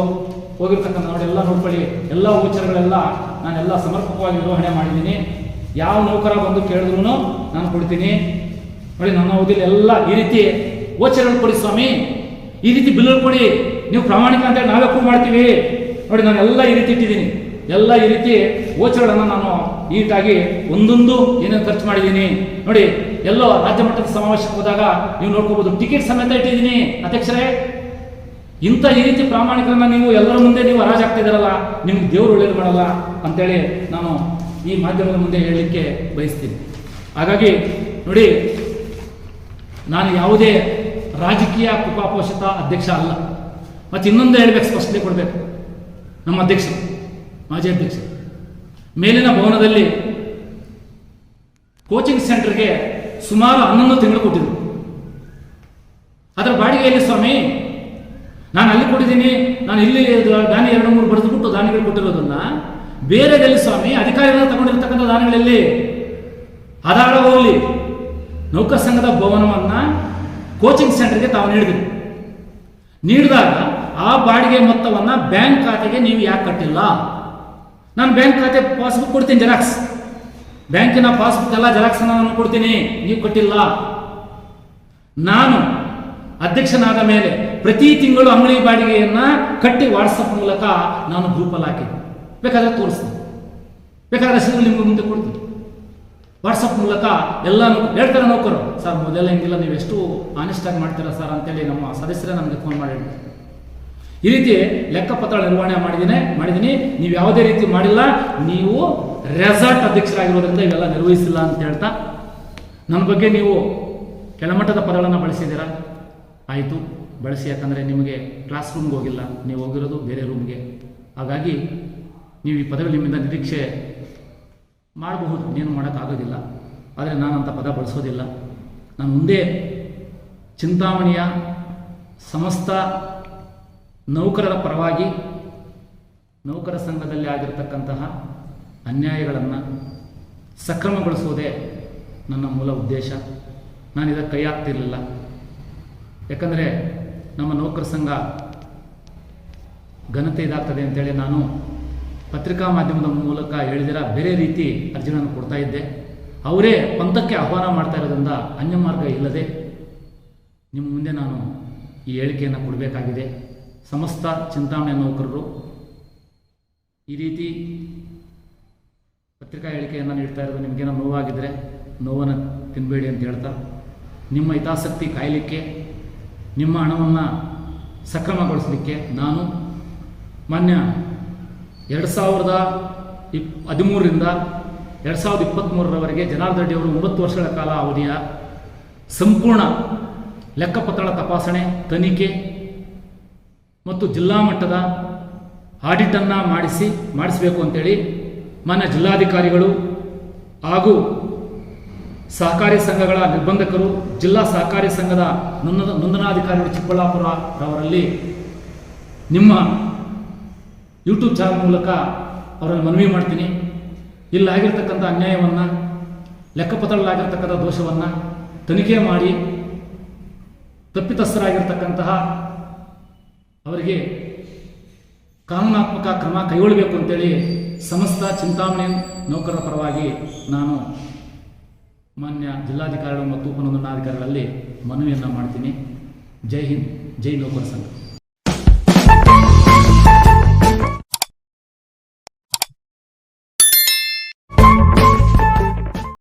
ಹೋಗಿರ್ತಕ್ಕಂಥ ನೋಡಿ, ಎಲ್ಲ ನೋಡ್ಕೊಳ್ಳಿ. ಎಲ್ಲ ಗೋಚರಗಳೆಲ್ಲ ನಾನೆಲ್ಲ ಸಮರ್ಪಕವಾಗಿ ನಿರ್ವಹಣೆ ಮಾಡಿದ್ದೀನಿ. ಯಾವ ನೌಕರ ಬಂದು ಕೇಳಿದ್ರು ನಾನು ಕೊಡ್ತೀನಿ. ನೋಡಿ, ನನ್ನ ಅವಧಿಯಲ್ಲಿ ಎಲ್ಲ ಈ ರೀತಿ ಗೋಚರಗಳು ಕೊಡಿ ಸ್ವಾಮಿ. ಈ ರೀತಿ ಬಿಲ್ಗಳು ಕೊಡಿ. ನೀವು ಪ್ರಾಮಾಣಿಕ ಅಂತೇಳಿ ನಾವೇ ಪ್ರೂವ್ ಮಾಡ್ತೀವಿ. ನೋಡಿ ನಾನು ಎಲ್ಲ ಈ ರೀತಿ ಇಟ್ಟಿದ್ದೀನಿ. ಎಲ್ಲ ಈ ರೀತಿ ಗೋಚರಗಳನ್ನು ನಾನು ಈಟಾಗಿ ಒಂದೊಂದು ಏನೇನು ಖರ್ಚು ಮಾಡಿದ್ದೀನಿ. ನೋಡಿ, ಎಲ್ಲೋ ರಾಜ್ಯ ಮಟ್ಟದ ಸಮಾವೇಶಕ್ಕೆ ಹೋದಾಗ ನೀವು ನೋಡ್ಕೋಬಹುದು ಟಿಕೆಟ್ ಸಮೇತ ಇಟ್ಟಿದ್ದೀನಿ. ಅಧ್ಯಕ್ಷರೇ, ಇಂಥ ಈ ರೀತಿ ಪ್ರಾಮಾಣಿಕರನ್ನ ನೀವು ಎಲ್ಲರ ಮುಂದೆ ನೀವು ಹರಾಜಾಗ್ತಾ ಇದ್ದಾರಲ್ಲ, ನಿಮ್ಗೆ ದೇವರು ಒಳ್ಳೇದು ಮಾಡಲ್ಲ ಅಂತೇಳಿ ನಾನು ಈ ಮಾಧ್ಯಮದ ಮುಂದೆ ಹೇಳಲಿಕ್ಕೆ ಬಯಸ್ತೀನಿ. ಹಾಗಾಗಿ, ನೋಡಿ, ನಾನು ಯಾವುದೇ ರಾಜಕೀಯ ಕುಪಾಪೋಷಿತ ಅಧ್ಯಕ್ಷ ಅಲ್ಲ. ಮತ್ತೆ ಇನ್ನೊಂದು ಹೇಳ್ಬೇಕು, ಸ್ಪಷ್ಟನೆ ಕೊಡಬೇಕು. ನಮ್ಮ ಅಧ್ಯಕ್ಷರು. ಮಾಜಿ ಅಧ್ಯಕ್ಷರು ಮೇಲಿನ ಭವನದಲ್ಲಿ ಕೋಚಿಂಗ್ ಸೆಂಟರ್ಗೆ ಸುಮಾರು ಹನ್ನೊಂದು ತಿಂಗಳು ಕೊಟ್ಟಿದ್ರು. ಅದರ ಬಾಡಿಗೆ ಎಲ್ಲಿ ಸ್ವಾಮಿ? ನಾನು ಅಲ್ಲಿ ಕೊಟ್ಟಿದ್ದೀನಿ, ನಾನು ಇಲ್ಲಿ ದಾನಿ ಎರಡು ಮೂರು ಬರೆದುಬಿಟ್ಟು ದಾನಿಗಳು ಕೊಟ್ಟಿರೋದನ್ನ ಬೇರೆದಲ್ಲಿ ಸ್ವಾಮಿ? ಅಧಿಕಾರಿಗಳು ತಗೊಂಡಿರ್ತಕ್ಕಂಥ ದಾನಿಗಳಲ್ಲಿ ಅದಾಳ ಹೋಗಲಿ. ನೌಕರ ಸಂಘದ ಭವನವನ್ನ ಕೋಚಿಂಗ್ ಸೆಂಟರ್ಗೆ ತಾವು ನೀಡಿದ್ರು. ನೀಡಿದಾಗ ಆ ಬಾಡಿಗೆ ಮೊತ್ತವನ್ನ ಬ್ಯಾಂಕ್ ಖಾತೆಗೆ ನೀವು ಯಾಕೆ ಕಟ್ಟಿಲ್ಲ? ನಾನು ಬ್ಯಾಂಕ್ ಖಾತೆ ಪಾಸ್ಬುಕ್ ಕೊಡ್ತೀನಿ ಜೆರಾಕ್ಸ್. ಬ್ಯಾಂಕಿನ ಪಾಸ್ಬುಕ್ ಎಲ್ಲ ಜೆರಾಕ್ಸ್ ನಾನು ಕೊಡ್ತೀನಿ. ನೀವು ಕೊಟ್ಟಿಲ್ಲ. ನಾನು ಅಧ್ಯಕ್ಷನಾದ ಮೇಲೆ ಪ್ರತಿ ತಿಂಗಳು ಅಂಗಡಿ ಬಾಡಿಗೆಯನ್ನ ಕಟ್ಟಿ ವಾಟ್ಸಪ್ ಮೂಲಕ ನಾನು ಗ್ರೂಪಲ್ಲಿ ಹಾಕಿದ್ದೆ ಬೇಕಾದ್ರೆ ತೋರಿಸ್ತೀನಿ. ಬೇಕಾದ್ರೆ ರಸೀದು ನಿಮ್ಗೆ ಮುಂದೆ ಕೊಡ್ತೀನಿ. ವಾಟ್ಸಪ್ ಮೂಲಕ ಎಲ್ಲ ಹೇಳ್ತಾರೆ ನೌಕರು, ಸರ್, ಮೊದಲೆಲ್ಲ ಹಿಂಗಿಲ್ಲ ನೀವು ಎಷ್ಟು ಆನೆಸ್ಟ್ ಆಗಿ ಮಾಡ್ತೀರಾ ಸರ್? ಅಂತೇಳಿ ನಮ್ಮ ಸದಸ್ಯರೇ ನಮಗೆ ಫೋನ್ ಮಾಡಿ. ಈ ರೀತಿ ಲೆಕ್ಕಪತ್ರ ನಿರ್ವಹಣೆ ಮಾಡಿದ್ದೀನಿ ಮಾಡಿದ್ದೀನಿ. ನೀವು ಯಾವುದೇ ರೀತಿ ಮಾಡಿಲ್ಲ, ನೀವು ರೆಸಾರ್ಟ್ ಅಧ್ಯಕ್ಷರಾಗಿರೋದ್ರಿಂದ ಇವೆಲ್ಲ ನಿರ್ವಹಿಸಿಲ್ಲ ಅಂತ ಹೇಳ್ತಾ ನನ್ನ ಬಗ್ಗೆ ನೀವು ಕೆಳಮಟ್ಟದ ಪದಗಳನ್ನು ಬಳಸಿದ್ದೀರಾ? ಆಯಿತು. ಬಳಸಿ, ಯಾಕಂದರೆ ನಿಮಗೆ ಕ್ಲಾಸ್ ರೂಮ್ಗೆ ಹೋಗಿಲ್ಲ. ನೀವು ಹೋಗಿರೋದು ಬೇರೆ ರೂಮ್ಗೆ ಹಾಗಾಗಿ ನೀವು ಈ ಪದವಿ ನಿಮ್ಮಿಂದ ನಿರೀಕ್ಷೆ ಮಾಡಬಹುದು. ಏನು ಮಾಡೋಕ್ಕಾಗೋದಿಲ್ಲ ಆದರೆ ನಾನು ಅಂಥ ಪದ ಬಳಸೋದಿಲ್ಲ. ನಾನು ಮುಂದೆ ಚಿಂತಾಮಣಿಯ ಸಮಸ್ತ ನೌಕರರ ಪರವಾಗಿ ನೌಕರ ಸಂಘದಲ್ಲಿ ಆಗಿರತಕ್ಕಂತಹ ಅನ್ಯಾಯಗಳನ್ನು ಸಕ್ರಮಗೊಳಿಸುವುದೇ ನನ್ನ ಮೂಲ ಉದ್ದೇಶ. ನಾನು ಇದಕ್ಕೆ ಕೈ ಹಾಕ್ತಿರಲಿಲ್ಲ. ಯಾಕಂದರೆ ನಮ್ಮ ನೌಕರ ಸಂಘ ಘನತೆ ಇದಾಗ್ತದೆ ಅಂತೇಳಿ ನಾನು ಪತ್ರಿಕಾ ಮಾಧ್ಯಮದ ಮೂಲಕ ಹೇಳಿದಿರ ಬೇರೆ ರೀತಿ ಅರ್ಜಿಗಳನ್ನು ಕೊಡ್ತಾ ಇದ್ದೆ. ಅವರೇ ಪಂಥಕ್ಕೆ ಆಹ್ವಾನ ಮಾಡ್ತಾ ಇರೋದ್ರಿಂದ ಅನ್ಯ ಮಾರ್ಗ ಇಲ್ಲದೆ ನಿಮ್ಮ ಮುಂದೆ ನಾನು ಈ ಹೇಳಿಕೆಯನ್ನು ಕೊಡಬೇಕಾಗಿದೆ. ಸಮಸ್ತ ಚಿಂತಾಮಣಿ ನೌಕರರು ಈ ರೀತಿ ಪತ್ರಿಕಾ ಹೇಳಿಕೆಯನ್ನು ನೀಡ್ತಾ ಇರೋದು ನಿಮಗೇನೋ ನೋವಾಗಿದ್ದರೆ ನೋವನ್ನು ತಿನ್ನಬೇಡಿ ಅಂತ ಹೇಳ್ತಾ, ನಿಮ್ಮ ಹಿತಾಸಕ್ತಿ ಕಾಯಲಿಕ್ಕೆ, ನಿಮ್ಮ ಹಣವನ್ನು ಸಕ್ರಮಗೊಳಿಸಲಿಕ್ಕೆ ನಾನು ಮಾನ್ಯ ಎರಡು ಸಾವಿರದ ಇಪ್, ಹದಿಮೂರರಿಂದ ಎರಡು ಸಾವಿರದ ಇಪ್ಪತ್ತ್ಮೂರರವರೆಗೆ ಜನಾರ್ದನ್ ರೆಡ್ಡಿ ಅವರು ಒಂಬತ್ತು ವರ್ಷಗಳ ಕಾಲ ಅವಧಿಯ ಸಂಪೂರ್ಣ ಲೆಕ್ಕಪತ್ರಗಳ ತಪಾಸಣೆ ತನಿಖೆ ಮತ್ತು ಜಿಲ್ಲಾ ಮಟ್ಟದ ಆಡಿಟನ್ನು ಮಾಡಿಸಿ, ಮಾಡಿಸಬೇಕು ಅಂತೇಳಿ ಮಾನ್ಯ ಜಿಲ್ಲಾಧಿಕಾರಿಗಳು ಹಾಗೂ ಸಹಕಾರಿ ಸಂಘಗಳ ನಿರ್ಬಂಧಕರು, ಜಿಲ್ಲಾ ಸಹಕಾರಿ ಸಂಘದ ನೋಂದ ನೋಂದಣಾಧಿಕಾರಿಗಳು ಚಿಕ್ಕಬಳ್ಳಾಪುರ ರವರಲ್ಲಿ ನಿಮ್ಮ ಯೂಟ್ಯೂಬ್ ಚಾನಲ್ ಮೂಲಕ ಅವರನ್ನು ಮನವಿ ಮಾಡ್ತೀನಿ. ಇಲ್ಲಿ ಆಗಿರ್ತಕ್ಕಂಥ ಅನ್ಯಾಯವನ್ನು, ಲೆಕ್ಕಪತ್ರಗಳಾಗಿರ್ತಕ್ಕಂಥ ದೋಷವನ್ನು ತನಿಖೆ ಮಾಡಿ, ತಪ್ಪಿತಸ್ಥರಾಗಿರ್ತಕ್ಕಂತಹ ಅವರಿಗೆ ಕಾನೂನಾತ್ಮಕ ಕ್ರಮ ಕೈಗೊಳ್ಳಬೇಕು ಅಂತೇಳಿ ಸಮಸ್ತ ಚಿಂತಾಮಣಿ ನೌಕರರ ಪರವಾಗಿ ನಾನು ಮಾನ್ಯ ಜಿಲ್ಲಾಧಿಕಾರಿಗಳು ಮತ್ತು ಉಪನೋಂದಣಾಧಿಕಾರಿಗಳಲ್ಲಿ ಮನವಿಯನ್ನು ಮಾಡ್ತೀನಿ. ಜೈ ಹಿಂದ್, ಜೈ ನೌಕರ ಸಂಘ.